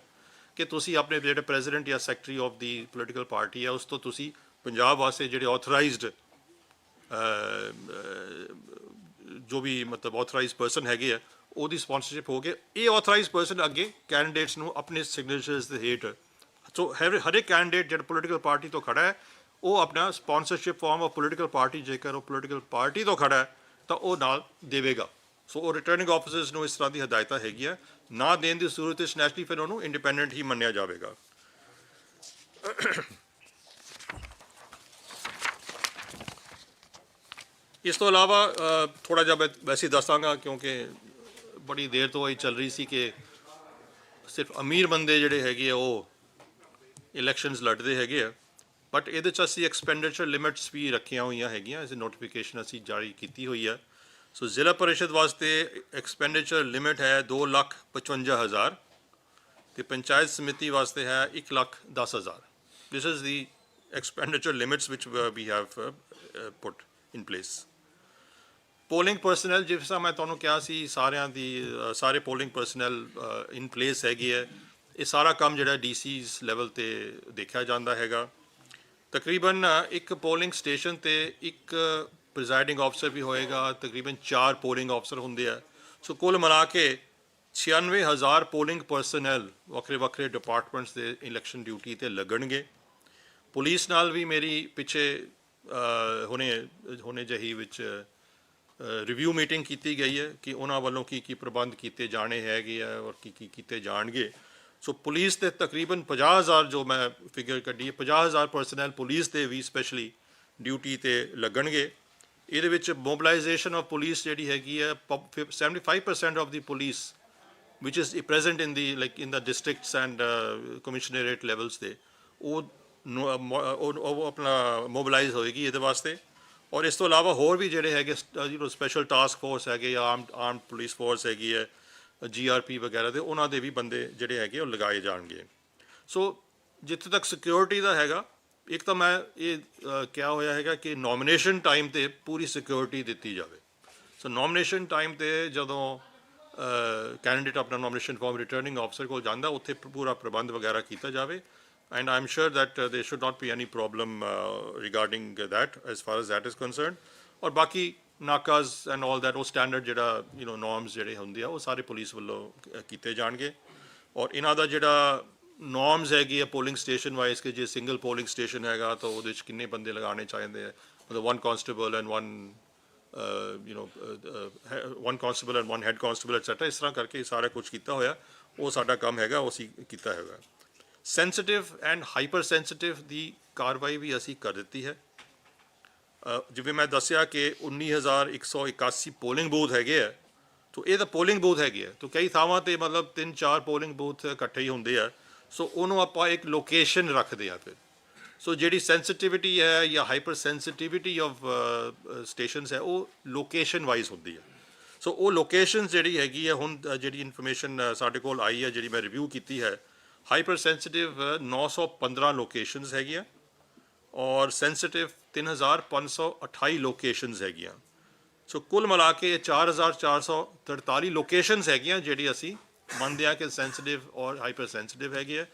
ਕਿ ਤੁਸੀਂ ਆਪਣੇ ਜਿਹੜੇ ਪ੍ਰੈਜ਼ੀਡੈਂਟ ਜਾਂ secretary of the political party ਹੈ ਉਸ ਤੋਂ ਤੁਸੀਂ ਪੰਜਾਬ ਵਾਸਤੇ ਜਿਹੜੇ ਆਥੋਰਾਈਜ਼ਡ ਜੋ ਵੀ ਮਤਲਬ ਆਥੋਰਾਈਜ਼ਡ ਪਰਸਨ ਹੈਗੇ ਆ, ਉਹਦੀ ਸਪਾਂਸਰਸ਼ਿਪ ਹੋਗੇ ਇਹ ਆਥੋਰਾਈਜ਼ਡ ਪਰਸਨ ਅੱਗੇ ਕੈਂਡੀਡੇਟਸ ਨੂੰ ਆਪਣੇ ਸਿਗਨੇਚਰਸ ਦੇ ਹੇਠ, ਸੋ ਹਰ ਹਰ ਇੱਕ ਕੈਂਡੀਡੇਟ ਜਿਹੜਾ ਪੋਲੀਟੀਕਲ ਪਾਰਟੀ ਤੋਂ ਖੜਾ ਹੈ, ਉਹ ਆਪਣਾ sponsorship form of political party ਜੇਕਰ ਉਹ ਪੋਲੀਟੀਕਲ ਪਾਰਟੀ ਤੋਂ ਖੜਾ ਹੈ, ਤਾਂ ਉਹ ਨਾਲ ਦੇਵੇਗਾ। ਸੋ ਉਹ ਰਿਟਰਨਿੰਗ ਆਫੀਸਰਸ ਨੂੰ ਇਸ ਤਰ੍ਹਾਂ ਦੀ ਹਦਾਇਤਾਂ ਹੈਗੀਆਂ ਨਾ ਦੇਣ ਦੀ ਸੂਰਤ ਵਿੱਚ ਨੈਸ਼ਨਲੀ ਫਿਰ ਉਹਨੂੰ ਇੰਡੀਪੈਂਡੈਂਟ ਹੀ ਮੰਨਿਆ ਜਾਵੇਗਾ। ਇਸ ਤੋਂ ਇਲਾਵਾ ਥੋੜਾ ਜਿਹਾ ਮੈਂ ਵੈਸੇ ਹੀ ਦੱਸਾਂਗਾ ਕਿਉਂਕਿ ਬੜੀ ਦੇਰ ਤੋਂ ਇਹ ਚੱਲ ਰਹੀ ਸੀ ਕਿ ਸਿਰਫ ਅਮੀਰ ਬੰਦੇ ਜਿਹੜੇ ਹੈਗੇ ਆ, ਉਹ ਇਲੈਕਸ਼ਨਸ ਲੜਦੇ ਹੈਗੇ ਆ। ਬਟ ਇਹਦੇ ਚ ਅਸੀਂ ਐਕਸਪੈਂਡੀਚਰ ਲਿਮਿਟਸ ਵੀ ਰੱਖੀਆਂ ਹੋਈਆਂ ਹੈਗੀਆਂ, ਇਸ ਨੋਟੀਫਿਕੇਸ਼ਨ ਅਸੀਂ ਜਾਰੀ ਕੀਤੀ ਹੋਈ ਹੈ ਸੋ ਜ਼ਿਲ੍ਹਾ ਪਰਿਸ਼ਦ ਵਾਸਤੇ ਐਕਸਪੈਂਡੀਚਰ ਲਿਮਿਟ ਹੈ 255000 ਤੇ ਪੰਚਾਇਤ ਸਮਿਤੀ ਵਾਸਤੇ ਹੈ 110000 this is the expenditure limits which uh, we have uh, uh, put in place. Polling personnel ਜਿਸ ਤਰ੍ਹਾਂ ਮੈਂ ਤੁਹਾਨੂੰ ਕਿਹਾ ਸੀ ਸਾਰਿਆਂ ਦੀ ਸਾਰੇ ਪੋਲਿੰਗ ਪਰਸਨਲ ਇਨ ਪਲੇਸ ਹੈਗੀ ਹੈ। ਇਹ ਸਾਰਾ ਕੰਮ ਜਿਹੜਾ ਡੀਸੀਸ ਲੈਵਲ ਤੇ ਦੇਖਿਆ ਜਾਂਦਾ ਹੈਗਾ। ਤਕਰੀਬਨ ਇੱਕ ਪੋਲਿੰਗ ਸਟੇਸ਼ਨ ਤੇ ਇੱਕ ਪ੍ਰੈਜ਼ਾਈਡਿੰਗ ਆਫਸਰ ਵੀ ਹੋਏਗਾ, ਤਕਰੀਬਨ 4 ਪੋਲਿੰਗ ਆਫਸਰ ਹੁੰਦੇ ਆ। ਸੋ ਕੁੱਲ ਮਿਲਾ ਕੇ 96000 ਪੋਲਿੰਗ ਪਰਸਨਲ ਵੱਖਰੇ ਵੱਖਰੇ ਡਿਪਾਰਟਮੈਂਟਸ ਦੇ ਇਲੈਕਸ਼ਨ ਡਿਊਟੀ ਤੇ ਲੱਗਣਗੇ। ਪੁਲਿਸ ਨਾਲ ਵੀ ਮੇਰੀ ਪਿੱਛੇ ਹੁਣੇ ਹੁਣੇ ਜਹੀ ਵਿੱਚ ਰਿਵਿਊ ਮੀਟਿੰਗ ਕੀਤੀ ਗਈ ਹੈ ਕਿ ਉਹਨਾਂ ਵੱਲੋਂ ਕੀ ਕੀ ਪ੍ਰਬੰਧ ਕੀਤੇ ਜਾਣੇ ਹੈਗੇ ਆ ਔਰ ਕੀ ਕੀ ਕੀਤੇ ਜਾਣਗੇ। ਸੋ ਪੁਲਿਸ 'ਤੇ ਤਕਰੀਬਨ 50000 ਜੋ ਮੈਂ ਫਿਗਰ ਕੱਢੀ ਹੈ 50000 ਪਰਸਨਲ ਪੁਲਿਸ ਦੇ ਵੀ ਸਪੈਸ਼ਲੀ ਡਿਊਟੀ ਤੇ ਲੱਗਣਗੇ। ਇਹਦੇ ਵਿੱਚ ਮੋਬਿਲਾਈਜੇਸ਼ਨ ਆਫ ਪੁਲਿਸ ਜਿਹੜੀ ਹੈਗੀ ਹੈ ਪਬ- 75% of the police which is present in the like in the districts and uh, commissionerate levels ਤੇ ਉਹ ਉਹ ਉਹ ਆਪਣਾ ਮੋਬਿਲਾਈਜ਼ ਹੋਏਗੀ ਇਹਦੇ ਵਾਸਤੇ। ਔਰ ਇਸ ਤੋਂ ਇਲਾਵਾ ਹੋਰ ਵੀ ਜਿਹੜੇ ਹੈਗੇ you know special task force ਹੈਗੇ ਆਰਮਡ ਆਰਮਡ ਪੁਲਿਸ ਫੋਰਸ ਹੈਗੀ ਹੈ ਜੀਆਰਪੀ ਵਗੈਰਾ ਦੇ ਉਹਨਾਂ ਦੇ ਵੀ ਬੰਦੇ ਜਿਹੜੇ ਹੈਗੇ ਉਹ ਲਗਾਏ ਜਾਣਗੇ। ਸੋ ਜਿੱਥੇ ਤੱਕ ਸਿਕਿਉਰਿਟੀ ਦਾ ਹੈਗਾ ਇੱਕ ਤਾਂ ਮੈਂ ਇਹ ਕਿਹਾ ਹੋਇਆ ਹੈਗਾ ਕਿ ਨੋਮੀਨੇਸ਼ਨ ਟਾਈਮ ਤੇ ਪੂਰੀ ਸਿਕਿਉਰਿਟੀ ਦਿੱਤੀ ਜਾਵੇ। ਸੋ ਨੋਮੀਨੇਸ਼ਨ ਟਾਈਮ ਤੇ ਜਦੋਂ ਕੈਂਡੀਡੇਟ ਆਪਣਾ ਨੋਮੀਨੇਸ਼ਨ ਫਾਰਮ ਰਿਟਰਨਿੰਗ ਆਫਸਰ ਕੋਲ ਜਾਂਦਾ ਉੱਥੇ ਪੂਰਾ ਪ੍ਰਬੰਧ ਵਗੈਰਾ ਕੀਤਾ ਜਾਵੇ। And I am sure that there should not be any problem uh, regarding that as far as that is concerned. ਔਰ ਬਾਕੀ ਨਾਕਾਜ਼ ਐਂਡ ਆਲ ਦੈਟ ਉਹ ਸਟੈਂਡਰਡ ਜਿਹੜਾ ਯੂ نو ਨੋਰਮਸ ਜਿਹੜੇ ਹੁੰਦੇ ਆ ਉਹ ਸਾਰੇ ਪੁਲਿਸ ਵੱਲੋਂ ਕੀਤੇ ਜਾਣਗੇ। ਔਰ ਇਹਨਾਂ ਦਾ ਜਿਹੜਾ ਨੋਰਮਸ ਹੈਗੀ ਆ ਪੋਲਿੰਗ ਸਟੇਸ਼ਨ ਵਾਈਜ਼ ਕਿ ਜੇ ਸਿੰਗਲ ਪੋਲਿੰਗ ਸਟੇਸ਼ਨ ਹੈਗਾ ਤਾਂ ਉਹਦੇ ਵਿੱਚ ਕਿੰਨੇ ਬੰਦੇ ਲਗਾਉਣੇ ਚਾਹੀਦੇ ਆ ਮਤਲਬ one constable and one you know one constable and one head constable etcetera ਇਸ ਤਰ੍ਹਾਂ ਕਰਕੇ ਸਾਰਾ ਕੁਝ ਕੀਤਾ ਹੋਇਆ ਉਹ ਸਾਡਾ ਕੰਮ ਹੈਗਾ ਉਹ ਅਸੀਂ ਕੀਤਾ ਹੈਗਾ ਸੈਂਸਿਟਿਵ ਐਂਡ ਹਾਈਪਰ ਸੈਂਸਿਟਿਵ ਦੀ ਕਾਰਵਾਈ ਵੀ ਅਸੀਂ ਕਰ ਦਿੱਤੀ ਹੈ ਅ, ਜਿਵੇਂ ਮੈਂ ਦੱਸਿਆ ਕਿ 19181 ਪੋਲਿੰਗ ਬੂਥ ਹੈਗੇ ਆ ਤੋ ਇਹ ਤਾਂ ਪੋਲਿੰਗ ਬੂਥ ਹੈਗੇ ਆ ਤੋ ਕਈ ਥਾਵਾਂ ਤੇ ਮਤਲਬ ਤਿੰਨ ਚਾਰ ਪੋਲਿੰਗ ਬੂਥ ਇਕੱਠੇ ਹੀ ਹੁੰਦੇ ਆ ਸੋ ਉਹਨੂੰ ਆਪਾਂ ਇੱਕ ਲੋਕੇਸ਼ਨ ਰੱਖਦੇ ਆ ਫਿਰ। ਸੋ ਜਿਹੜੀ ਸੈਂਸਿਟਿਵਿਟੀ ਹੈ ਜਾਂ ਹਾਈਪਰ ਸੈਂਸਿਟਿਵਿਟੀ ਆਫ ਸਟੇਸ਼ਨਸ ਹੈ, ਉਹ ਲੋਕੇਸ਼ਨ ਵਾਈਜ਼ ਹੁੰਦੀ ਹੈ। ਸੋ ਉਹ ਲੋਕੇਸ਼ਨ ਜਿਹੜੀ ਹੈਗੀ ਹੈ, ਹੁਣ ਜਿਹੜੀ ਇਨਫੋਰਮੇਸ਼ਨ ਸਾਡੇ ਕੋਲ ਆਈ ਹੈ, ਜਿਹੜੀ ਮੈਂ ਰਿਵਿਊ ਕੀਤੀ ਹੈ ਹਾਈਪਰ ਸੈਂਸਿਟਿਵ 915 ਲੋਕੇਸ਼ਨਸ ਹੈਗੀਆਂ ਔਰ ਸੈਂਸਿਟਿਵ 3528 ਲੋਕੇਸ਼ਨਸ ਹੈਗੀਆਂ। ਸੋ ਕੁੱਲ ਮਿਲਾ ਕੇ ਇਹ 4443 ਲੋਕੇਸ਼ਨਸ ਹੈਗੀਆਂ, ਜਿਹੜੀ ਅਸੀਂ ਮੰਨਦੇ ਆ ਕਿ ਸੈਂਸਿਟਿਵ ਔਰ ਹਾਈਪਰ ਸੈਂਸਿਟਿਵ ਹੈਗੀ ਹੈ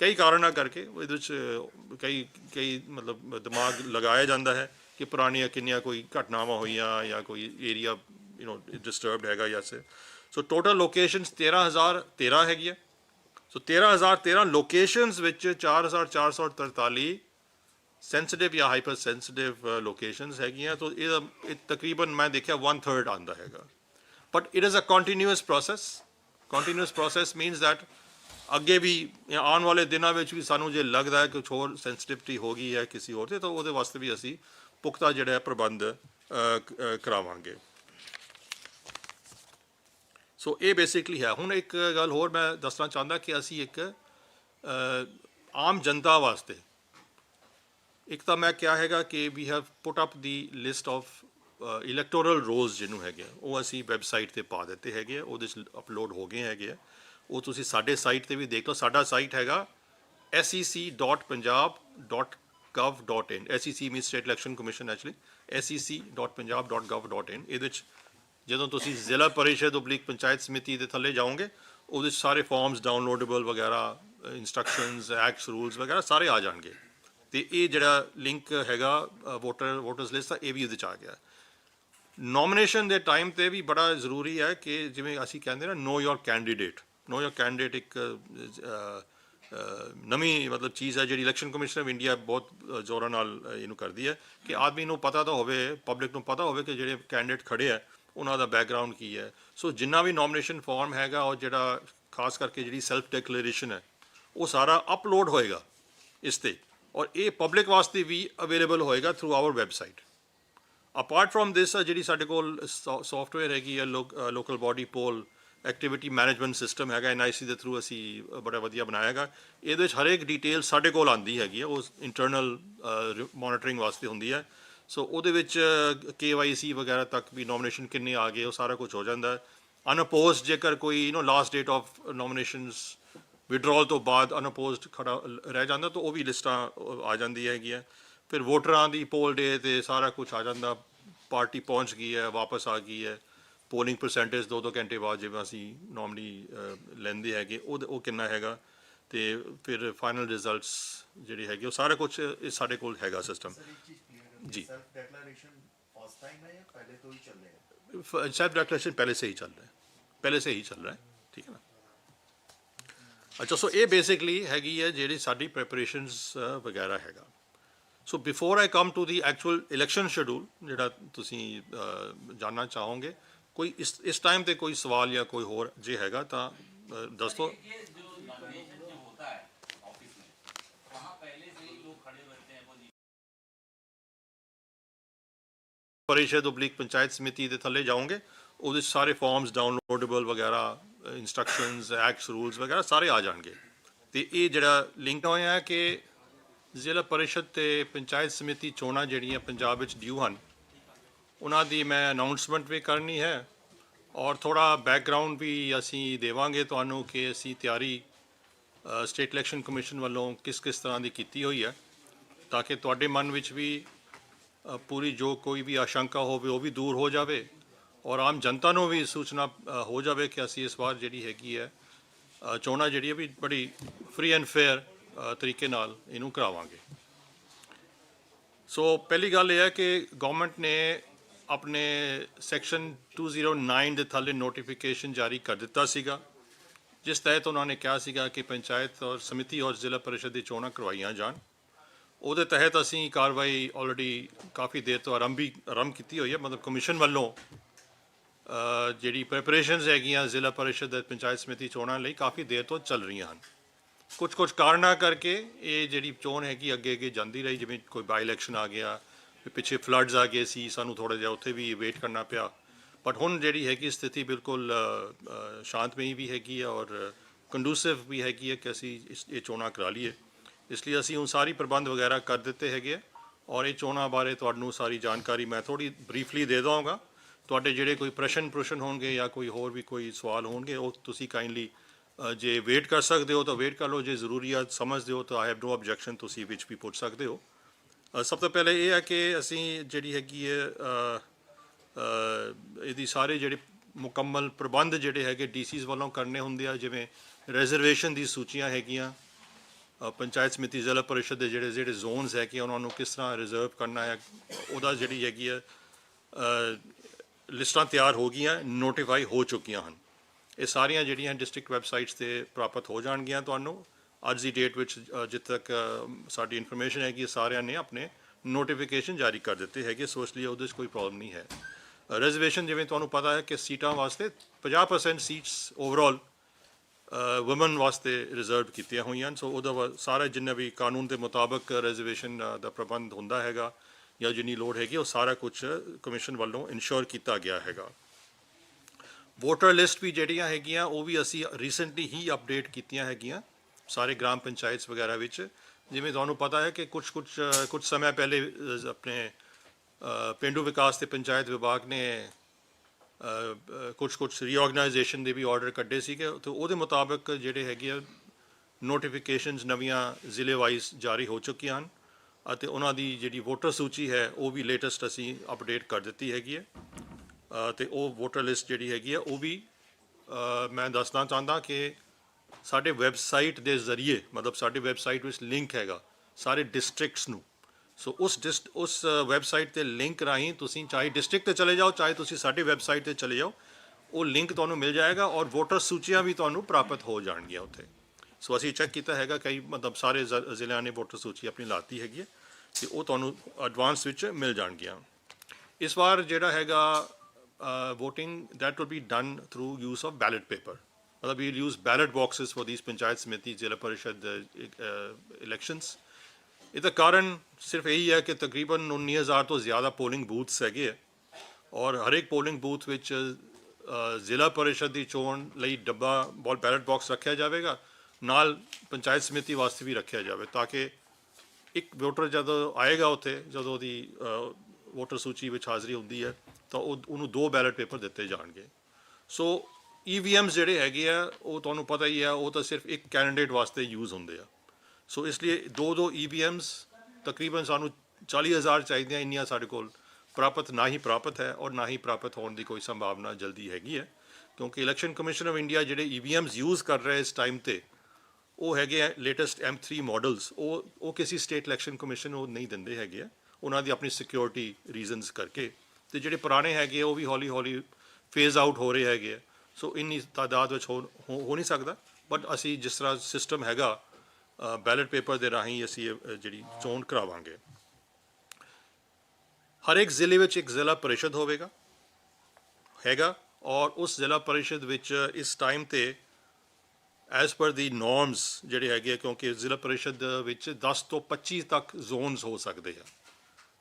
ਕਈ ਕਾਰਨਾਂ ਕਰਕੇ ਇਹਦੇ ਵਿੱਚ ਅ, ਕਈ ਕਈ ਮਤਲਬ ਦਿਮਾਗ ਲਗਾਇਆ ਜਾਂਦਾ ਹੈ ਕਿ ਪੁਰਾਣੀਆਂ ਕਿੰਨੀਆਂ ਕੋਈ ਘਟਨਾਵਾਂ ਹੋਈਆਂ ਜਾਂ ਕੋਈ ਏਰੀਆ ਯੂ نو ਡਿਸਟਰਬਡ ਹੈਗਾ ਜਾਂ ਸੇ ਸੋ ਟੋਟਲ ਲੋਕੇਸ਼ਨਸ 13013 ਹੈਗੀਆਂ ਸੋ 13013 ਲੋਕੇਸ਼ਨਸ ਵਿੱਚ 4443 ਸੈਂਸਿਟਿਵ ਜਾਂ ਹਾਈਪਰ ਸੈਂਸਿਟਿਵ ਲੋਕੇਸ਼ਨਸ ਹੈਗੀਆਂ ਤਾਂ ਇਹਦਾ ਇਹ ਤਕਰੀਬਨ ਮੈਂ ਦੇਖਿਆ 1/3 ਆਂਦਾ ਹੈਗਾ but it is a continuous process continuous process means that ਅੱਗੇ ਵੀ ਆਉਣ ਵਾਲੇ ਦਿਨਾਂ ਵਿੱਚ ਵੀ ਸਾਨੂੰ ਜੇ ਲੱਗਦਾ ਹੈ ਕਿ ਕੁਛ ਹੋਰ ਸੈਂਸਿਟਿਵਿਟੀ ਹੋ ਗਈ ਹੈ ਕਿਸੇ ਹੋਰ ਤੇ, ਤਾਂ ਉਹਦੇ ਵਾਸਤੇ ਵੀ ਅਸੀਂ ਪੁਖਤਾ ਜਿਹੜਾ ਹੈ ਪ੍ਰਬੰਧ ਕਰਾਵਾਂਗੇ। ਸੋ ਇਹ ਬੇਸਿਕਲੀ ਹੈ। ਹੁਣ ਇੱਕ ਗੱਲ ਹੋਰ ਮੈਂ ਦੱਸਣਾ ਚਾਹੁੰਦਾ ਕਿ ਅਸੀਂ ਇੱਕ ਆਮ ਜਨਤਾ ਵਾਸਤੇ ਇੱਕ ਤਾਂ ਮੈਂ ਕਿਹਾ ਹੈਗਾ ਕਿ we have put up the list of electoral rolls ਜਿਹਨੂੰ ਹੈਗੇ ਆ, ਉਹ ਅਸੀਂ ਵੈਬਸਾਈਟ ਤੇ ਪਾ ਦਿੱਤੇ ਹੈਗੇ ਆ ਉਹਦੇ ਚ ਅਪਲੋਡ ਹੋ ਗਏ ਹੈਗੇ ਆ। ਉਹ ਤੁਸੀਂ ਸਾਡੇ ਸਾਈਟ ਤੇ ਵੀ ਦੇਖ ਲਓ ਸਾਡਾ ਸਾਈਟ ਹੈਗਾ E sec.punjab.gov.in sec mean state election commission actually E sec.punjab.gov.in ਇਹਦੇ ਚ ਜਦੋਂ ਤੁਸੀਂ ਜ਼ਿਲ੍ਹਾ ਪਰਿਸ਼ਦ ਉਬਲਿਕ ਪੰਚਾਇਤ ਸਮਿਤੀ ਦੇ ਥੱਲੇ ਜਾਓਗੇ ਉਹਦੇ 'ਚ ਸਾਰੇ ਫਾਰਮਸ ਡਾਊਨਲੋਡੇਬਲ ਵਗੈਰਾ ਇਨਸਟਰਕਸ਼ਨਸ ਐਕਟਸ ਰੂਲਸ ਵਗੈਰਾ ਸਾਰੇ ਆ ਜਾਣਗੇ। ਤੇ ਇਹ ਜਿਹੜਾ ਲਿੰਕ ਹੈਗਾ ਵੋਟਰ ਵੋਟਰਸ ਲਿਸਟ ਦਾ ਇਹ ਵੀ ਉਹਦੇ ਚ ਆ ਗਿਆ। ਨੋਮੀਨੇਸ਼ਨ ਦੇ ਟਾਈਮ ਤੇ ਵੀ ਬੜਾ ਜ਼ਰੂਰੀ ਹੈ ਕਿ ਜਿਵੇਂ ਅਸੀਂ ਕਹਿੰਦੇ ਨਾ ਨੋ ਯੋਰ ਕੈਂਡੀਡੇਟ ਨੋ ਯੋਰ ਕੈਂਡੀਡੇਟ ਇੱਕ ਨਵੀਂ ਮਤਲਬ ਚੀਜ਼ ਹੈ ਜਿਹੜੀ ਇਲੈਕਸ਼ਨ ਕਮਿਸ਼ਨ ਆਫ ਇੰਡੀਆ ਬਹੁਤ ਜ਼ੋਰਾਂ ਨਾਲ ਇਹਨੂੰ ਕਰਦੀ ਹੈ ਕਿ ਆਦਮੀ ਨੂੰ ਪਤਾ ਤਾਂ ਹੋਵੇ ਪਬਲਿਕ ਨੂੰ ਪਤਾ ਹੋਵੇ ਕਿ ਜਿਹੜੇ ਕੈਂਡੀਡੇਟ ਖੜੇ ਆ ਉਹਨਾਂ ਦਾ ਬੈਕਗ੍ਰਾਉਂਡ ਕੀ ਹੈ। ਸੋ ਜਿੰਨਾ ਵੀ ਨੋਮੀਨੇਸ਼ਨ ਫਾਰਮ ਹੈਗਾ ਉਹ ਜਿਹੜਾ ਖਾਸ ਕਰਕੇ ਜਿਹੜੀ ਸੈਲਫ ਡਿਕਲੇਰੇਸ਼ਨ ਹੈ, ਉਹ ਸਾਰਾ ਅਪਲੋਡ ਹੋਏਗਾ ਇਸ ਤੇ ਔਰ ਇਹ ਪਬਲਿਕ ਵਾਸਤੇ ਵੀ ਅਵੇਲੇਬਲ ਹੋਏਗਾ through our website apart from this ਜਿਹੜੀ ਸਾਡੇ ਕੋਲ ਸੌਫਟਵੇਅਰ ਹੈਗੀ ਹੈ local body poll activity management system ਹੈਗਾ ਐਨਆਈਸੀ ਦੇ ਥਰੂ ਅਸੀਂ ਬੜਾ ਵਧੀਆ ਬਣਾਇਆ ਹੈਗਾ। ਇਹਦੇ ਵਿੱਚ ਹਰੇਕ ਡਿਟੇਲ ਸਾਡੇ ਕੋਲ ਆਂਦੀ ਹੈਗੀ ਹੈ ਉਹ ਇੰਟਰਨਲ ਮੋਨੀਟਰਿੰਗ ਵਾਸਤੇ ਹੁੰਦੀ ਹੈ ਸੋ ਉਹਦੇ ਵਿੱਚ ਕੇਵਾਈਸੀ ਵਗੈਰਾ ਤੱਕ ਵੀ ਨੋਮੀਨੇਸ਼ਨ ਕਿੰਨੇ ਆ ਗਏ, ਉਹ ਸਾਰਾ ਕੁਝ ਹੋ ਜਾਂਦਾ। ਹੈ ਅਨਅਪੋਜ਼ਡ ਜੇਕਰ ਕੋਈ you know last date of nominations withdrawal ਤੋਂ ਬਾਅਦ ਅਨਅਪੋਜ਼ਡ ਖੜਾ, ਰਹਿ ਜਾਂਦਾ, ਤਾਂ ਉਹ ਵੀ ਲਿਸਟਾਂ ਆ ਜਾਂਦੀ ਹੈਗੀ ਹੈ ਫਿਰ ਵੋਟਰਾਂ ਦੀ ਪੋਲ ਡੇ ਤੇ ਸਾਰਾ ਕੁਝ ਆ ਜਾਂਦਾ ਪਾਰਟੀ ਪਹੁੰਚ ਗਈ ਹੈ ਵਾਪਸ ਆ ਗਈ ਹੈ। ਪੋਲਿੰਗ ਪਰਸੈਂਟੇਜ 2-2 ਘੰਟੇ ਬਾਅਦ ਜਿਵੇਂ ਅਸੀਂ ਨਾਰਮਲੀ ਲੈਂਦੇ ਹੈਗੇ ਉਹ ਉਹ ਕਿੰਨਾ ਹੈਗਾ ਤੇ ਫਿਰ ਫਾਈਨਲ ਰਿਜ਼ਲਟਸ ਜਿਹੜੇ ਹੈਗੇ ਉਹ ਸਾਰਾ ਕੁਝ ਇਹ ਸਾਡੇ ਕੋਲ ਹੈਗਾ ਸਿਸਟਮ ਜੀ। ਸੈਲਫ ਡੈਕਲੇਰੇਸ਼ਨ ਪਹਿਲੇ ਤੋਂ ਹੀ ਚੱਲ ਰਿਹਾ ਹੈ? ਪਹਿਲੇ ਸੇ ਹੀ ਚੱਲ ਰਿਹਾ ਹੈ। ਠੀਕ ਹੈ ਨਾ? ਅੱਛਾ ਸੋ ਇਹ ਬੇਸਿਕਲੀ ਹੈਗੀ ਹੈ ਜਿਹੜੀ ਸਾਡੀ ਪ੍ਰੈਪਰੇਸ਼ਨਸ ਵਗੈਰਾ ਹੈਗਾ। So before I come to the actual election schedule ਜਿਹੜਾ ਤੁਸੀਂ ਜਾਨਣਾ ਚਾਹੋਗੇ ਕੋਈ ਇਸ ਇਸ ਟਾਈਮ ਤੇ ਕੋਈ ਸਵਾਲ ਜਾਂ ਕੋਈ ਹੋਰ ਜੇ ਹੈਗਾ ਤਾਂ ਦੱਸ। ਦੋ ਪਰਿਸ਼ਦ ਉਬਲੀਕ ਪੰਚਾਇਤ ਸਮਿਤੀ ਦੇ ਥੱਲੇ ਜਾਓਗੇ ਉਹਦੇ ਸਾਰੇ ਫਾਰਮਸ ਡਾਊਨਲੋਡੇਬਲ ਵਗੈਰਾ ਇਨਸਟਰਕਸ਼ਨਸ ਐਕਟਸ ਰੂਲਸ ਵਗੈਰਾ ਸਾਰੇ ਆ ਜਾਣਗੇ। ਤੇ ਇਹ ਜਿਹੜਾ ਲਿੰਕ ਹੋਇਆ ਹੈ ਕਿ ਜ਼ਿਲ੍ਹਾ ਪਰਿਸ਼ਦ ਤੇ ਪੰਚਾਇਤ ਸਮਿਤੀ ਚੋਣਾਂ ਜਿਹੜੀਆਂ ਪੰਜਾਬ ਵਿੱਚ ਡਿਊ ਹਨ, ਉਹਨਾਂ ਦੀ ਮੈਂ ਅਨਾਉਂਸਮੈਂਟ ਵੀ ਕਰਨੀ ਹੈ ਔਰ ਥੋੜਾ ਬੈਕਗ੍ਰਾਉਂਡ ਵੀ ਅਸੀਂ ਦੇਵਾਂਗੇ ਤੁਹਾਨੂੰ ਕਿ ਅਸੀਂ ਤਿਆਰੀ ਸਟੇਟ ਇਲੈਕਸ਼ਨ ਕਮਿਸ਼ਨ ਵੱਲੋਂ ਕਿਸ ਕਿਸ ਤਰ੍ਹਾਂ ਦੀ ਕੀਤੀ ਹੋਈ ਹੈ, ਤਾਂ ਕਿ ਤੁਹਾਡੇ ਮਨ ਵਿੱਚ ਵੀ ਪੂਰੀ ਜੋ ਕੋਈ ਵੀ ਆਸ਼ੰਕਾ ਹੋਵੇ ਉਹ ਵੀ ਦੂਰ ਹੋ ਜਾਵੇ ਔਰ ਆਮ ਜਨਤਾ ਨੂੰ ਵੀ ਸੂਚਨਾ ਹੋ ਜਾਵੇ ਕਿ ਅਸੀਂ ਇਸ ਵਾਰ ਜਿਹੜੀ ਹੈਗੀ ਹੈ ਚੋਣਾਂ ਜਿਹੜੀ ਹੈ ਵੀ ਬੜੀ ਫ੍ਰੀ ਐਂਡ ਫੇਅਰ ਤਰੀਕੇ ਨਾਲ ਇਹਨੂੰ ਕਰਾਵਾਂਗੇ। ਸੋ ਪਹਿਲੀ ਗੱਲ ਇਹ ਹੈ ਕਿ ਗਵਰਨਮੈਂਟ ਨੇ ਆਪਣੇ ਸੈਕਸ਼ਨ 209 ਦੇ ਥੱਲੇ ਨੋਟੀਫਿਕੇਸ਼ਨ ਜਾਰੀ ਕਰ ਦਿੱਤਾ ਸੀਗਾ, ਜਿਸ ਤਹਿਤ ਉਹਨਾਂ ਨੇ ਕਿਹਾ ਸੀਗਾ ਕਿ ਪੰਚਾਇਤ ਔਰ ਸਮਿਤੀ ਔਰ ਜ਼ਿਲ੍ਹਾ ਪਰਿਸ਼ਦ ਦੀ ਚੋਣਾਂ ਕਰਵਾਈਆਂ ਜਾਣ। ਉਹਦੇ ਤਹਿਤ ਅਸੀਂ ਕਾਰਵਾਈ ਆਲਰੇਡੀ ਕਾਫੀ ਦੇਰ ਤੋਂ ਆਰੰਭ, ਆਰੰਭੀ ਆਰੰਭ ਕੀਤੀ ਹੋਈ ਹੈ। ਮਤਲਬ ਕਮਿਸ਼ਨ ਵੱਲੋਂ ਜਿਹੜੀ ਪ੍ਰੈਪਰੇਸ਼ਨਸ ਹੈਗੀਆਂ ਜ਼ਿਲ੍ਹਾ ਪਰਿਸ਼ਦ ਪੰਚਾਇਤ ਸਮਿਤੀ ਚੋਣਾਂ ਲਈ ਕਾਫੀ ਦੇਰ ਤੋਂ ਚੱਲ ਰਹੀਆਂ ਹਨ। ਕੁਝ ਕੁਝ ਕਾਰਨਾਂ ਕਰਕੇ ਇਹ ਜਿਹੜੀ ਚੋਣ ਹੈਗੀ, ਅੱਗੇ ਅੱਗੇ ਜਾਂਦੀ ਰਹੀ, ਜਿਵੇਂ ਕੋਈ ਬਾਈ ਇਲੈਕਸ਼ਨ ਆ ਗਿਆ ਪਿੱਛੇ ਫਲੱਡਸ ਆ ਗਏ ਸੀ, ਸਾਨੂੰ ਥੋੜਾ ਜਿਹਾ ਉੱਥੇ ਵੀ ਵੇਟ ਕਰਨਾ ਪਿਆ। ਬਟ ਹੁਣ ਜਿਹੜੀ ਹੈਗੀ ਸਥਿਤੀ ਬਿਲਕੁਲ ਸ਼ਾਂਤਮਈ ਵੀ ਹੈਗੀ ਹੈ ਔਰ ਕੰਡੂਸਿਵ ਵੀ ਹੈਗੀ ਹੈ ਕਿ ਅਸੀਂ ਇਸ, ਇਹ ਚੋਣਾਂ ਕਰਾ ਲਈਏ। ਇਸ ਲਈ ਅਸੀਂ ਹੁਣ ਸਾਰੀ ਪ੍ਰਬੰਧ ਵਗੈਰਾ ਕਰ ਦਿੱਤੇ ਹੈਗੇ ਆ ਔਰ ਇਹ ਚੋਣਾਂ ਬਾਰੇ ਤੁਹਾਨੂੰ ਸਾਰੀ ਜਾਣਕਾਰੀ ਮੈਂ ਥੋੜੀ ਬਰੀਫਲੀ ਦੇ ਦਵਾਂਗਾ। ਤੁਹਾਡੇ ਜਿਹੜੇ ਕੋਈ ਪ੍ਰਸ਼ਨ ਪ੍ਰਸ਼ਨ ਹੋਣਗੇ ਜਾਂ ਕੋਈ ਹੋਰ ਵੀ ਕੋਈ ਸਵਾਲ ਹੋਣਗੇ, ਉਹ ਤੁਸੀਂ ਕਾਈਂਡਲੀ ਜੇ ਵੇਟ ਕਰ ਸਕਦੇ ਹੋ ਤਾਂ ਵੇਟ ਕਰ ਲਓ, ਜੇ ਜ਼ਰੂਰੀ ਆ ਸਮਝਦੇ ਹੋ ਤਾਂ ਆਈ ਹੈਵ ਨੋ ਆਬਜੈਕਸ਼ਨ ਤੁਸੀਂ ਵਿੱਚ ਵੀ ਪੁੱਛ ਸਕਦੇ ਹੋ। ਸਭ ਤੋਂ ਪਹਿਲੇ ਇਹ ਹੈ ਕਿ ਅਸੀਂ ਜਿਹੜੀ ਹੈਗੀ ਹੈ ਇਹਦੀ ਸਾਰੇ ਜਿਹੜੇ ਮੁਕੰਮਲ ਪ੍ਰਬੰਧ ਜਿਹੜੇ ਹੈਗੇ ਡੀਸੀਜ਼ ਵੱਲੋਂ ਕਰਨੇ ਹੁੰਦੇ ਆ, ਜਿਵੇਂ ਰਿਜ਼ਰਵੇਸ਼ਨ ਦੀ ਸੂਚੀਆਂ ਹੈਗੀਆਂ ਪੰਚਾਇਤ ਸਮਿਤੀ ਜ਼ਿਲ੍ਹਾ ਪਰਿਸ਼ਦ ਦੇ ਜਿਹੜੇ ਜਿਹੜੇ ਜ਼ੋਨਸ ਹੈ ਕਿ ਉਹਨਾਂ ਨੂੰ ਕਿਸ ਤਰ੍ਹਾਂ ਰਿਜ਼ਰਵ ਕਰਨਾ ਹੈ, ਉਹਦਾ ਜਿਹੜੀ ਹੈਗੀ ਹੈ ਲਿਸਟਾਂ ਤਿਆਰ ਹੋ ਗਈਆਂ ਨੋਟੀਫਾਈ ਹੋ ਚੁੱਕੀਆਂ ਹਨ। ਇਹ ਸਾਰੀਆਂ ਜਿਹੜੀਆਂ ਡਿਸਟ੍ਰਿਕਟ ਵੈਬਸਾਈਟਸ ਤੇ ਪ੍ਰਾਪਤ ਹੋ ਜਾਣਗੀਆਂ ਤੁਹਾਨੂੰ। ਅੱਜ ਦੀ ਡੇਟ ਵਿੱਚ ਜਿੱਥੇ ਤੱਕ ਸਾਡੀ ਇਨਫੋਰਮੇਸ਼ਨ ਹੈ ਕਿ ਸਾਰਿਆਂ ਨੇ ਆਪਣੇ ਨੋਟੀਫਿਕੇਸ਼ਨ ਜਾਰੀ ਕਰ ਦਿੱਤੇ ਹੈਗੇ, ਸੋ ਇਸ ਲਈ ਉਹਦੇ 'ਚ ਕੋਈ ਪ੍ਰੋਬਲਮ ਨਹੀਂ ਹੈ। ਰਿਜ਼ਰਵੇਸ਼ਨ ਜਿਵੇਂ ਤੁਹਾਨੂੰ ਪਤਾ ਹੈ ਕਿ ਸੀਟਾਂ ਵਾਸਤੇ 50% ਸੀਟਸ ਓਵਰਆਲ ਔਮਨ ਵਾਸਤੇ ਰਿਜ਼ਰਵ ਕੀਤੀਆਂ ਹੋਈਆਂ ਹਨ। ਸੋ ਉਹਦਾ ਵਾ- ਸਾਰਾ ਜਿੰਨਾ ਵੀ ਕਾਨੂੰਨ ਦੇ ਮੁਤਾਬਕ ਰਿਜ਼ਰਵੇਸ਼ਨ ਦਾ ਪ੍ਰਬੰਧ ਹੁੰਦਾ ਹੈਗਾ ਜਾਂ ਜਿੰਨੀ ਲੋੜ ਹੈਗੀ, ਉਹ ਸਾਰਾ ਕੁਝ ਕਮਿਸ਼ਨ ਵੱਲੋਂ ਇਨਸ਼ੋਰ ਕੀਤਾ ਗਿਆ ਹੈਗਾ। ਵੋਟਰ ਲਿਸਟ ਵੀ ਜਿਹੜੀਆਂ ਹੈਗੀਆਂ ਉਹ ਵੀ ਅਸੀਂ ਰੀਸੈਂਟਲੀ ਹੀ ਅਪਡੇਟ ਕੀਤੀਆਂ ਹੈਗੀਆਂ ਸਾਰੇ ਗ੍ਰਾਮ ਪੰਚਾਇਤਸ ਵਗੈਰਾ ਵਿੱਚ। ਜਿਵੇਂ ਤੁਹਾਨੂੰ ਪਤਾ ਹੈ ਕਿ ਕੁਝ ਕੁਝ ਕੁਝ ਸਮੇਂ ਪਹਿਲੇ ਆਪਣੇ ਅ, ਪਿੰਡੂ ਵਿਕਾਸ ਤੇ ਪੰਚਾਇਤ ਵਿਭਾਗ ਨੇ ਕੁਝ ਕੁਝ ਰੀਆਰਗੇਨਾਈਜੇਸ਼ਨ ਦੇ ਵੀ ਆਰਡਰ ਕੱਢੇ ਸੀਗੇ। ਤੇ ਉਹਦੇ ਮੁਤਾਬਕ ਜਿਹੜੇ ਹੈਗੇ ਆ ਨੋਟੀਫਿਕੇਸ਼ਨਸ ਨਵੀਆਂ ਜ਼ਿਲ੍ਹੇ ਵਾਈਜ਼ ਜਾਰੀ ਹੋ ਚੁੱਕੀਆਂ ਹਨ ਅਤੇ ਉਹਨਾਂ ਦੀ ਜਿਹੜੀ ਵੋਟਰ ਸੂਚੀ ਹੈ ਉਹ ਵੀ ਲੇਟੈਸਟ ਅਸੀਂ ਅਪਡੇਟ ਕਰ ਦਿੱਤੀ ਹੈਗੀ ਹੈ। ਤੇ ਉਹ ਵੋਟਰ ਲਿਸਟ ਜਿਹੜੀ ਹੈਗੀ ਆ, ਉਹ ਵੀ ਮੈਂ ਦੱਸਣਾ ਚਾਹੁੰਦਾ ਕਿ ਸਾਡੇ ਵੈਬਸਾਈਟ ਦੇ ਜ਼ਰੀਏ, ਮਤਲਬ ਸਾਡੇ ਵੈਬਸਾਈਟ ਵਿੱਚ ਲਿੰਕ ਹੈਗਾ, ਸਾਰੇ ਡਿਸਟ੍ਰਿਕਟਸ ਨੂੰ। ਸੋ ਉਸ ਡਿਸਟ ਉਸ ਵੈਬਸਾਈਟ ਤੇ ਲਿੰਕ ਰਾਹੀਂ ਤੁਸੀਂ ਚਾਹੇ ਡਿਸਟ੍ਰਿਕਟ ਤੇ ਚਲੇ ਜਾਓ, ਚਾਹੇ ਤੁਸੀਂ ਸਾਡੀ ਵੈਬਸਾਈਟ ਤੇ ਚਲੇ ਜਾਓ, ਉਹ ਲਿੰਕ ਤੁਹਾਨੂੰ ਮਿਲ ਜਾਏਗਾ ਔਰ ਵੋਟਰ ਸੂਚੀਆਂ ਵੀ ਤੁਹਾਨੂੰ ਪ੍ਰਾਪਤ ਹੋ ਜਾਣਗੀਆਂ ਉੱਥੇ। ਸੋ ਅਸੀਂ ਚੈੱਕ ਕੀਤਾ ਹੈਗਾ, ਕਈ ਮਤਲਬ ਸਾਰੇ ਜ਼- ਜ਼ਿਲ੍ਹਿਆਂ ਨੇ ਵੋਟਰ ਸੂਚੀ ਆਪਣੀ ਲਾਤੀ ਹੈਗੀ ਹੈ, ਤੇ ਉਹ ਤੁਹਾਨੂੰ ਐਡਵਾਂਸ ਵਿੱਚ ਮਿਲ ਜਾਣਗੀਆਂ। ਇਸ ਵਾਰ ਜਿਹੜਾ ਹੈਗਾ voting that will be done through use of ballot paper. ਮਤਲਬ we'll use ballot boxes for these panchayat samiti ਜ਼ਿਲ੍ਹਾ ਪਰਿਸ਼ਦ ਇਲੈਕਸ਼ਨਸ ਇਹਦਾ ਕਾਰਨ ਸਿਰਫ ਇਹੀ ਹੈ ਕਿ ਤਕਰੀਬਨ 19000 ਤੋਂ ਜ਼ਿਆਦਾ ਪੋਲਿੰਗ ਬੂਥਸ ਹੈਗੇ ਆ ਔਰ ਹਰੇਕ ਪੋਲਿੰਗ ਬੂਥ ਵਿੱਚ ਜ਼ਿਲ੍ਹਾ ਪਰਿਸ਼ਦ ਦੀ ਚੋਣ ਲਈ ਡੱਬਾ ਬੋਲ ਬੈਲਟ ਬਾਕਸ ਰੱਖਿਆ ਜਾਵੇਗਾ ਨਾਲ ਪੰਚਾਇਤ ਸਮਿਤੀ ਵਾਸਤੇ ਵੀ ਰੱਖਿਆ ਜਾਵੇ ਤਾਂ ਕਿ ਇੱਕ ਵੋਟਰ ਜਦੋਂ ਆਏਗਾ ਉੱਥੇ ਜਦੋਂ ਉਹਦੀ ਵੋਟਰ ਸੂਚੀ ਵਿੱਚ ਹਾਜ਼ਰੀ ਹੁੰਦੀ ਹੈ ਤਾਂ ਉਹ, ਉਹਨੂੰ ਦੋ ਬੈਲਟ ਪੇਪਰ ਦਿੱਤੇ ਜਾਣਗੇ। ਸੋ ਈਵੀਐਮਸ ਜਿਹੜੇ ਹੈਗੇ ਆ, ਉਹ ਤੁਹਾਨੂੰ ਪਤਾ ਹੀ ਆ, ਉਹ ਤਾਂ ਸਿਰਫ ਇੱਕ ਕੈਂਡੀਡੇਟ ਵਾਸਤੇ ਯੂਜ਼ ਹੁੰਦੇ ਆ। ਸੋ, ਇਸ ਲਈ ਦੋ ਦੋ ਈਵੀਐਮਸ ਤਕਰੀਬਨ ਸਾਨੂੰ 40000 ਚਾਹੀਦੀਆਂ ਇੰਨੀਆਂ ਸਾਡੇ ਕੋਲ ਪ੍ਰਾਪਤ, ਨਾ ਹੀ ਪ੍ਰਾਪਤ ਹੈ ਔਰ ਨਾ ਹੀ ਪ੍ਰਾਪਤ ਹੋਣ ਦੀ ਕੋਈ ਸੰਭਾਵਨਾ ਜਲਦੀ ਹੈਗੀ ਹੈ। ਕਿਉਂਕਿ ਇਲੈਕਸ਼ਨ ਕਮਿਸ਼ਨ ਆਫ ਇੰਡੀਆ ਜਿਹੜੇ ਈਵੀਐਮਸ ਯੂਜ਼ ਕਰ ਰਹੇ ਇਸ ਟਾਈਮ ਤੇ, ਉਹ ਹੈਗੇ ਆ ਲੇਟੈਸਟ M3 ਮਾਡਲਸ ਉਹ ਉਹ ਕਿਸੇ ਸਟੇਟ ਇਲੈਕਸ਼ਨ ਕਮਿਸ਼ਨ ਉਹ ਨਹੀਂ ਦਿੰਦੇ ਹੈਗੇ ਆ। ਉਹਨਾਂ ਦੀ ਆਪਣੀ ਸਿਕਿਉਰਿਟੀ ਰੀਜ਼ਨਸ ਕਰਕੇ ਤੇ ਜਿਹੜੇ ਪੁਰਾਣੇ ਹੈਗੇ ਆ, ਉਹ ਵੀ ਹੌਲੀ ਹੌਲੀ ਫੇਜ਼ ਆਊਟ ਹੋ ਰਹੇ ਹੈਗੇ ਆ। ਸੋ ਇੰਨੀ ਤਾਦਾਦ ਵਿੱਚ ਹੋ ਹੋ ਨਹੀਂ ਸਕਦਾ। ਬਟ ਅਸੀਂ ਜਿਸ ਤਰ੍ਹਾਂ ਸਿਸਟਮ ਹੈਗਾ ਬੈਲਟ ਪੇਪਰ ਦੇ ਰਾਹੀਂ ਅਸੀਂ ਜਿਹੜੀ ਚੋਣ ਕਰਾਵਾਂਗੇ। ਹਰ ਇੱਕ ਜ਼ਿਲ੍ਹੇ ਵਿੱਚ ਇੱਕ ਜ਼ਿਲ੍ਹਾ ਪਰਿਸ਼ਦ ਹੋਵੇਗਾ ਹੈਗਾ। ਔਰ ਉਸ ਜ਼ਿਲ੍ਹਾ ਪਰਿਸ਼ਦ ਵਿੱਚ ਇਸ ਟਾਈਮ ਤੇ ਐਸ ਪਰ ਦੀ ਨੋਰਮਸ ਜਿਹੜੇ ਹੈਗੇ ਆ, ਕਿਉਂਕਿ ਜ਼ਿਲ੍ਹਾ ਪਰਿਸ਼ਦ ਵਿੱਚ 10 ਤੋਂ 25 ਤੱਕ ਜ਼ੋਨਸ ਹੋ ਸਕਦੇ ਆ।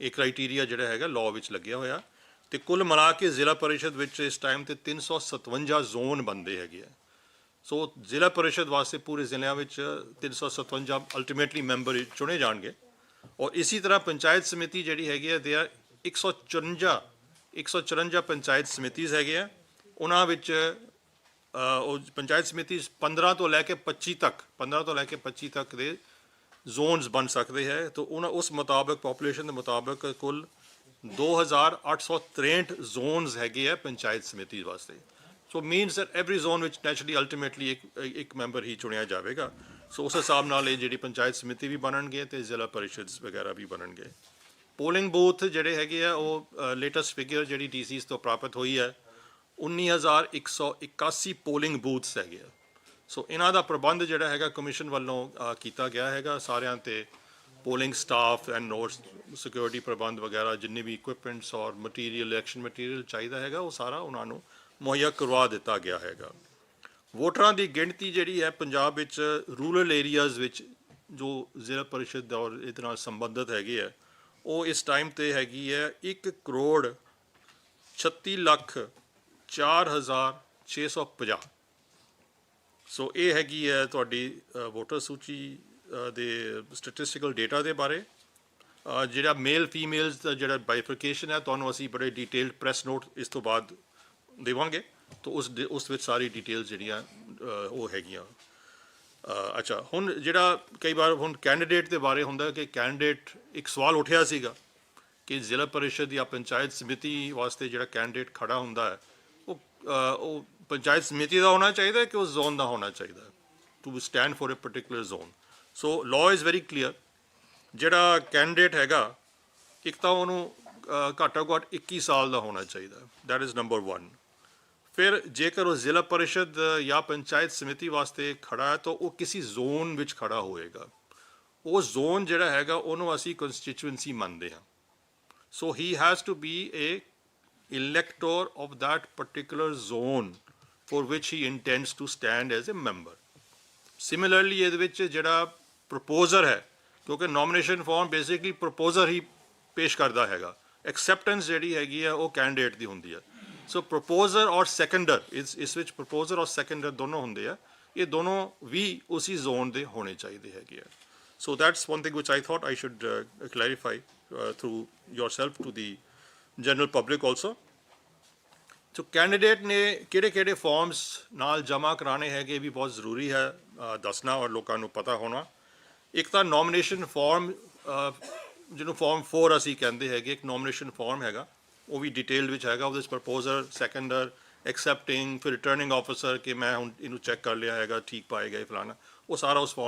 ਇਹ ਕ੍ਰਾਈਟੇਰੀਆ ਜਿਹੜਾ ਹੈਗਾ ਲਾਅ ਵਿੱਚ ਲੱਗਿਆ ਹੋਇਆ। ਤੇ ਕੁੱਲ ਮਿਲਾ ਕੇ ਜ਼ਿਲ੍ਹਾ ਪਰਿਸ਼ਦ ਵਿੱਚ ਇਸ ਟਾਈਮ ਤੇ 357 ਜ਼ੋਨ ਬੰਦੇ ਹੈਗੇ ਆ। ਸੋ ਜ਼ਿਲ੍ਹਾ ਪਰਿਸ਼ਦ ਵਾਸਤੇ ਪੂਰੇ ਜ਼ਿਲ੍ਹਿਆਂ ਵਿੱਚ 357 ਅਲਟੀਮੇਟਲੀ ਮੈਂਬਰ ਚੁਣੇ ਜਾਣਗੇ। ਔਰ ਇਸੇ ਤਰ੍ਹਾਂ ਪੰਚਾਇਤ ਸਮਿਤੀ ਜਿਹੜੀ ਹੈਗੀ ਹੈ ਦੇ ਆ 154 154 ਪੰਚਾਇਤ ਸਮਿਤੀਜ਼ ਹੈਗੇ ਆ। ਉਹਨਾਂ ਵਿੱਚ ਉਹ ਪੰਚਾਇਤ ਸਮਿਤੀ 15 ਤੋਂ ਲੈ ਕੇ 25 ਤੱਕ 15 ਤੋਂ ਲੈ ਕੇ 25 ਤੱਕ ਦੇ ਜ਼ੋਨਸ ਬਣ ਸਕਦੇ ਹੈ। ਤਾਂ ਉਹਨਾਂ, ਉਸ ਮੁਤਾਬਕ ਪੋਪੂਲੇਸ਼ਨ ਦੇ ਮੁਤਾਬਕ ਕੁੱਲ 2863 ਜ਼ੋਨਸ ਹੈਗੇ ਆ ਪੰਚਾਇਤ ਸਮਿਤੀ ਵਾਸਤੇ। So means that every zone ਵਿੱਚ ਨੈਚੁਰਲੀ ਅਲਟੀਮੇਟਲੀ ਇੱਕ ਇੱਕ ਮੈਂਬਰ ਹੀ ਚੁਣਿਆ ਜਾਵੇਗਾ। ਸੋ ਉਸ ਹਿਸਾਬ ਨਾਲ ਇਹ ਜਿਹੜੀ ਪੰਚਾਇਤ ਸਮਿਤੀ ਵੀ ਬਣਨਗੇ ਤੇ ਜ਼ਿਲ੍ਹਾ ਪਰਿਸ਼ਦਸ ਵਗੈਰਾ ਵੀ ਬਣਨਗੇ। ਪੋਲਿੰਗ ਬੂਥ ਜਿਹੜੇ ਹੈਗੇ ਆ, ਉਹ ਲੇਟੈਸਟ ਫਿਗਰ ਜਿਹੜੀ ਡੀਸੀਸ ਤੋਂ ਪ੍ਰਾਪਤ ਹੋਈ ਹੈ 19181 ਪੋਲਿੰਗ ਬੂਥਸ ਹੈਗੇ ਆ। ਸੋ ਇਹਨਾਂ ਦਾ ਪ੍ਰਬੰਧ ਜਿਹੜਾ ਹੈਗਾ, ਕਮਿਸ਼ਨ ਵੱਲੋਂ ਕੀਤਾ ਗਿਆ ਹੈਗਾ ਸਾਰਿਆਂ ਤੇ polling staff and notes security ਪ੍ਰਬੰਧ ਵਗੈਰਾ ਜਿੰਨੇ ਵੀ ਇਕਵਿਪਮੈਂਟਸ ਔਰ ਮਟੀਰੀਅਲ ਇਲੈਕਸ਼ਨ ਮਟੀਰੀਅਲ ਚਾਹੀਦਾ ਹੈਗਾ ਉਹ ਸਾਰਾ ਉਹਨਾਂ ਨੂੰ ਮੁਹੱਈਆ ਕਰਵਾ ਦਿੱਤਾ ਗਿਆ ਹੈਗਾ ਵੋਟਰਾਂ ਦੀ ਗਿਣਤੀ ਜਿਹੜੀ ਹੈ ਪੰਜਾਬ ਵਿੱਚ ਰੂਰਲ ਏਰੀਆਜ਼ ਵਿੱਚ ਜੋ ਜ਼ਿਲ੍ਹਾ ਪਰਿਸ਼ਦ ਔਰ ਇਹਦੇ ਨਾਲ ਸੰਬੰਧਿਤ ਹੈਗੇ ਆ ਉਹ ਇਸ ਟਾਈਮ ਤੇ ਹੈਗੀ ਹੈ 1 ਕਰੋੜ 36 ਲੱਖ 4650 ਸੋ ਇਹ ਹੈਗੀ ਹੈ ਤੁਹਾਡੀ ਵੋਟਰ ਸੂਚੀ ਦੇ ਸਟੈਟਿਸਟੀਕਲ ਡੇਟਾ ਦੇ ਬਾਰੇ। ਜਿਹੜਾ ਮੇਲ ਫੀਮੇਲਸ ਦਾ ਜਿਹੜਾ ਬਾਈਫਰਕੇਸ਼ਨ ਹੈ, ਤੁਹਾਨੂੰ ਅਸੀਂ ਬੜੇ ਡਿਟੇਲਡ ਪ੍ਰੈਸ ਨੋਟ ਇਸ ਤੋਂ ਬਾਅਦ ਦੇਵਾਂਗੇ। ਤਾਂ ਉਸ ਦੇ- ਉਸ ਵਿੱਚ ਸਾਰੀ ਡਿਟੇਲ ਜਿਹੜੀਆਂ ਉਹ ਹੈਗੀਆਂ। ਅੱਛਾ, ਹੁਣ ਜਿਹੜਾ ਕਈ ਵਾਰ ਹੁਣ ਕੈਂਡੀਡੇਟ ਦੇ ਬਾਰੇ ਹੁੰਦਾ ਕਿ ਕੈਂਡੀਡੇਟ ਇੱਕ ਸਵਾਲ ਉੱਠਿਆ ਸੀਗਾ ਕਿ ਜ਼ਿਲ੍ਹਾ ਪਰਿਸ਼ਦ ਜਾਂ ਪੰਚਾਇਤ ਸਮਿਤੀ ਵਾਸਤੇ ਜਿਹੜਾ ਕੈਂਡੀਡੇਟ ਖੜਾ ਹੁੰਦਾ ਹੈ, ਉਹ ਉਹ ਪੰਚਾਇਤ ਸਮਿਤੀ ਦਾ ਹੋਣਾ ਚਾਹੀਦਾ ਕਿ ਉਸ ਜ਼ੋਨ ਦਾ ਹੋਣਾ ਚਾਹੀਦਾ ਹੈ? To stand for a particular zone so law is very clear ਜਿਹੜਾ ਕੈਂਡੀਡੇਟ ਹੈਗਾ, ਇੱਕ ਤਾਂ ਉਹਨੂੰ ਘੱਟੋ ਘੱਟ 21 ਸਾਲ ਦਾ ਹੋਣਾ ਚਾਹੀਦਾ। ਦੈਟ ਇਜ਼ ਨੰਬਰ 1 ਫਿਰ ਜੇਕਰ ਉਹ ਜ਼ਿਲ੍ਹਾ ਪਰਿਸ਼ਦ ਜਾਂ ਪੰਚਾਇਤ ਸਮਿਤੀ ਵਾਸਤੇ ਖੜਾ ਹੈ, ਤਾਂ ਉਹ ਕਿਸੇ ਜ਼ੋਨ ਵਿੱਚ ਖੜਾ ਹੋਏਗਾ। ਉਹ ਜ਼ੋਨ ਜਿਹੜਾ ਹੈਗਾ, ਉਹਨੂੰ ਅਸੀਂ ਕੰਸਟੀਚੁਐਂਸੀ ਮੰਨਦੇ ਹਾਂ। So he has to be a elector of that particular zone for which he intends to stand as a member similarly ਇਹਦੇ ਵਿੱਚ ਜਿਹੜਾ ਪ੍ਰਪੋਜ਼ਰ ਹੈ ਕਿਉਂਕਿ ਨੋਮੀਨੇਸ਼ਨ ਫਾਰਮ ਬੇਸਿਕਲੀ ਪ੍ਰਪੋਜ਼ਰ ਹੀ ਪੇਸ਼ ਕਰਦਾ ਹੈਗਾ ਐਕਸੈਪਟੈਂਸ ਜਿਹੜੀ ਹੈਗੀ ਆ ਉਹ ਕੈਂਡੀਡੇਟ ਦੀ ਹੁੰਦੀ ਹੈ ਸੋ ਪ੍ਰਪੋਜ਼ਰ ਔਰ ਸੈਕੰਡਰ ਇਸ ਇਸ ਵਿੱਚ ਪ੍ਰਪੋਜ਼ਰ ਔਰ ਸੈਕੰਡਰ ਦੋਨੋਂ ਹੁੰਦੇ ਆ ਇਹ ਦੋਨੋਂ ਵੀ ਉਸੇ ਜ਼ੋਨ ਦੇ ਹੋਣੇ ਚਾਹੀਦੇ ਹੈਗੇ ਆ so that's one thing which I thought I should clarify through yourself to the general public also so candidate ਨੇ ਕਿਹੜੇ ਕਿਹੜੇ ਫਾਰਮਸ ਨਾਲ ਜਮ੍ਹਾਂ ਕਰਾਣੇ ਹੈਗੇ ਵੀ ਬਹੁਤ ਜ਼ਰੂਰੀ ਹੈ ਦੱਸਣਾ ਔਰ ਲੋਕਾਂ ਨੂੰ ਪਤਾ ਹੋਣਾ ਇੱਕ ਤਾਂ ਨੋਮੀਨੇਸ਼ਨ ਫਾਰਮ ਜਿਹਨੂੰ ਫਾਰਮ 4 ਅਸੀਂ ਕਹਿੰਦੇ ਹੈਗੇ, ਇੱਕ ਨੋਮੀਨੇਸ਼ਨ ਫਾਰਮ ਹੈਗਾ, ਉਹ ਵੀ ਡਿਟੇਲ ਵਿੱਚ ਹੈਗਾ, ਉਹਦੇ ਵਿੱਚ ਪ੍ਰਪੋਜ਼ਰ ਸੈਕੰਡਰ ਐਕਸੈਪਟਿੰਗ ਫਿਰ ਰਿਟਰਨਿੰਗ ਆਫੀਸਰ ਕਿ ਮੈਂ ਹੁਣ ਇਹਨੂੰ ਚੈੱਕ ਕਰ ਲਿਆ ਹੈਗਾ, ਠੀਕ ਪਾਏਗਾ ਇਹ ਫਲਾਣਾ, ਉਹ ਸਾਰਾ ਉਸ form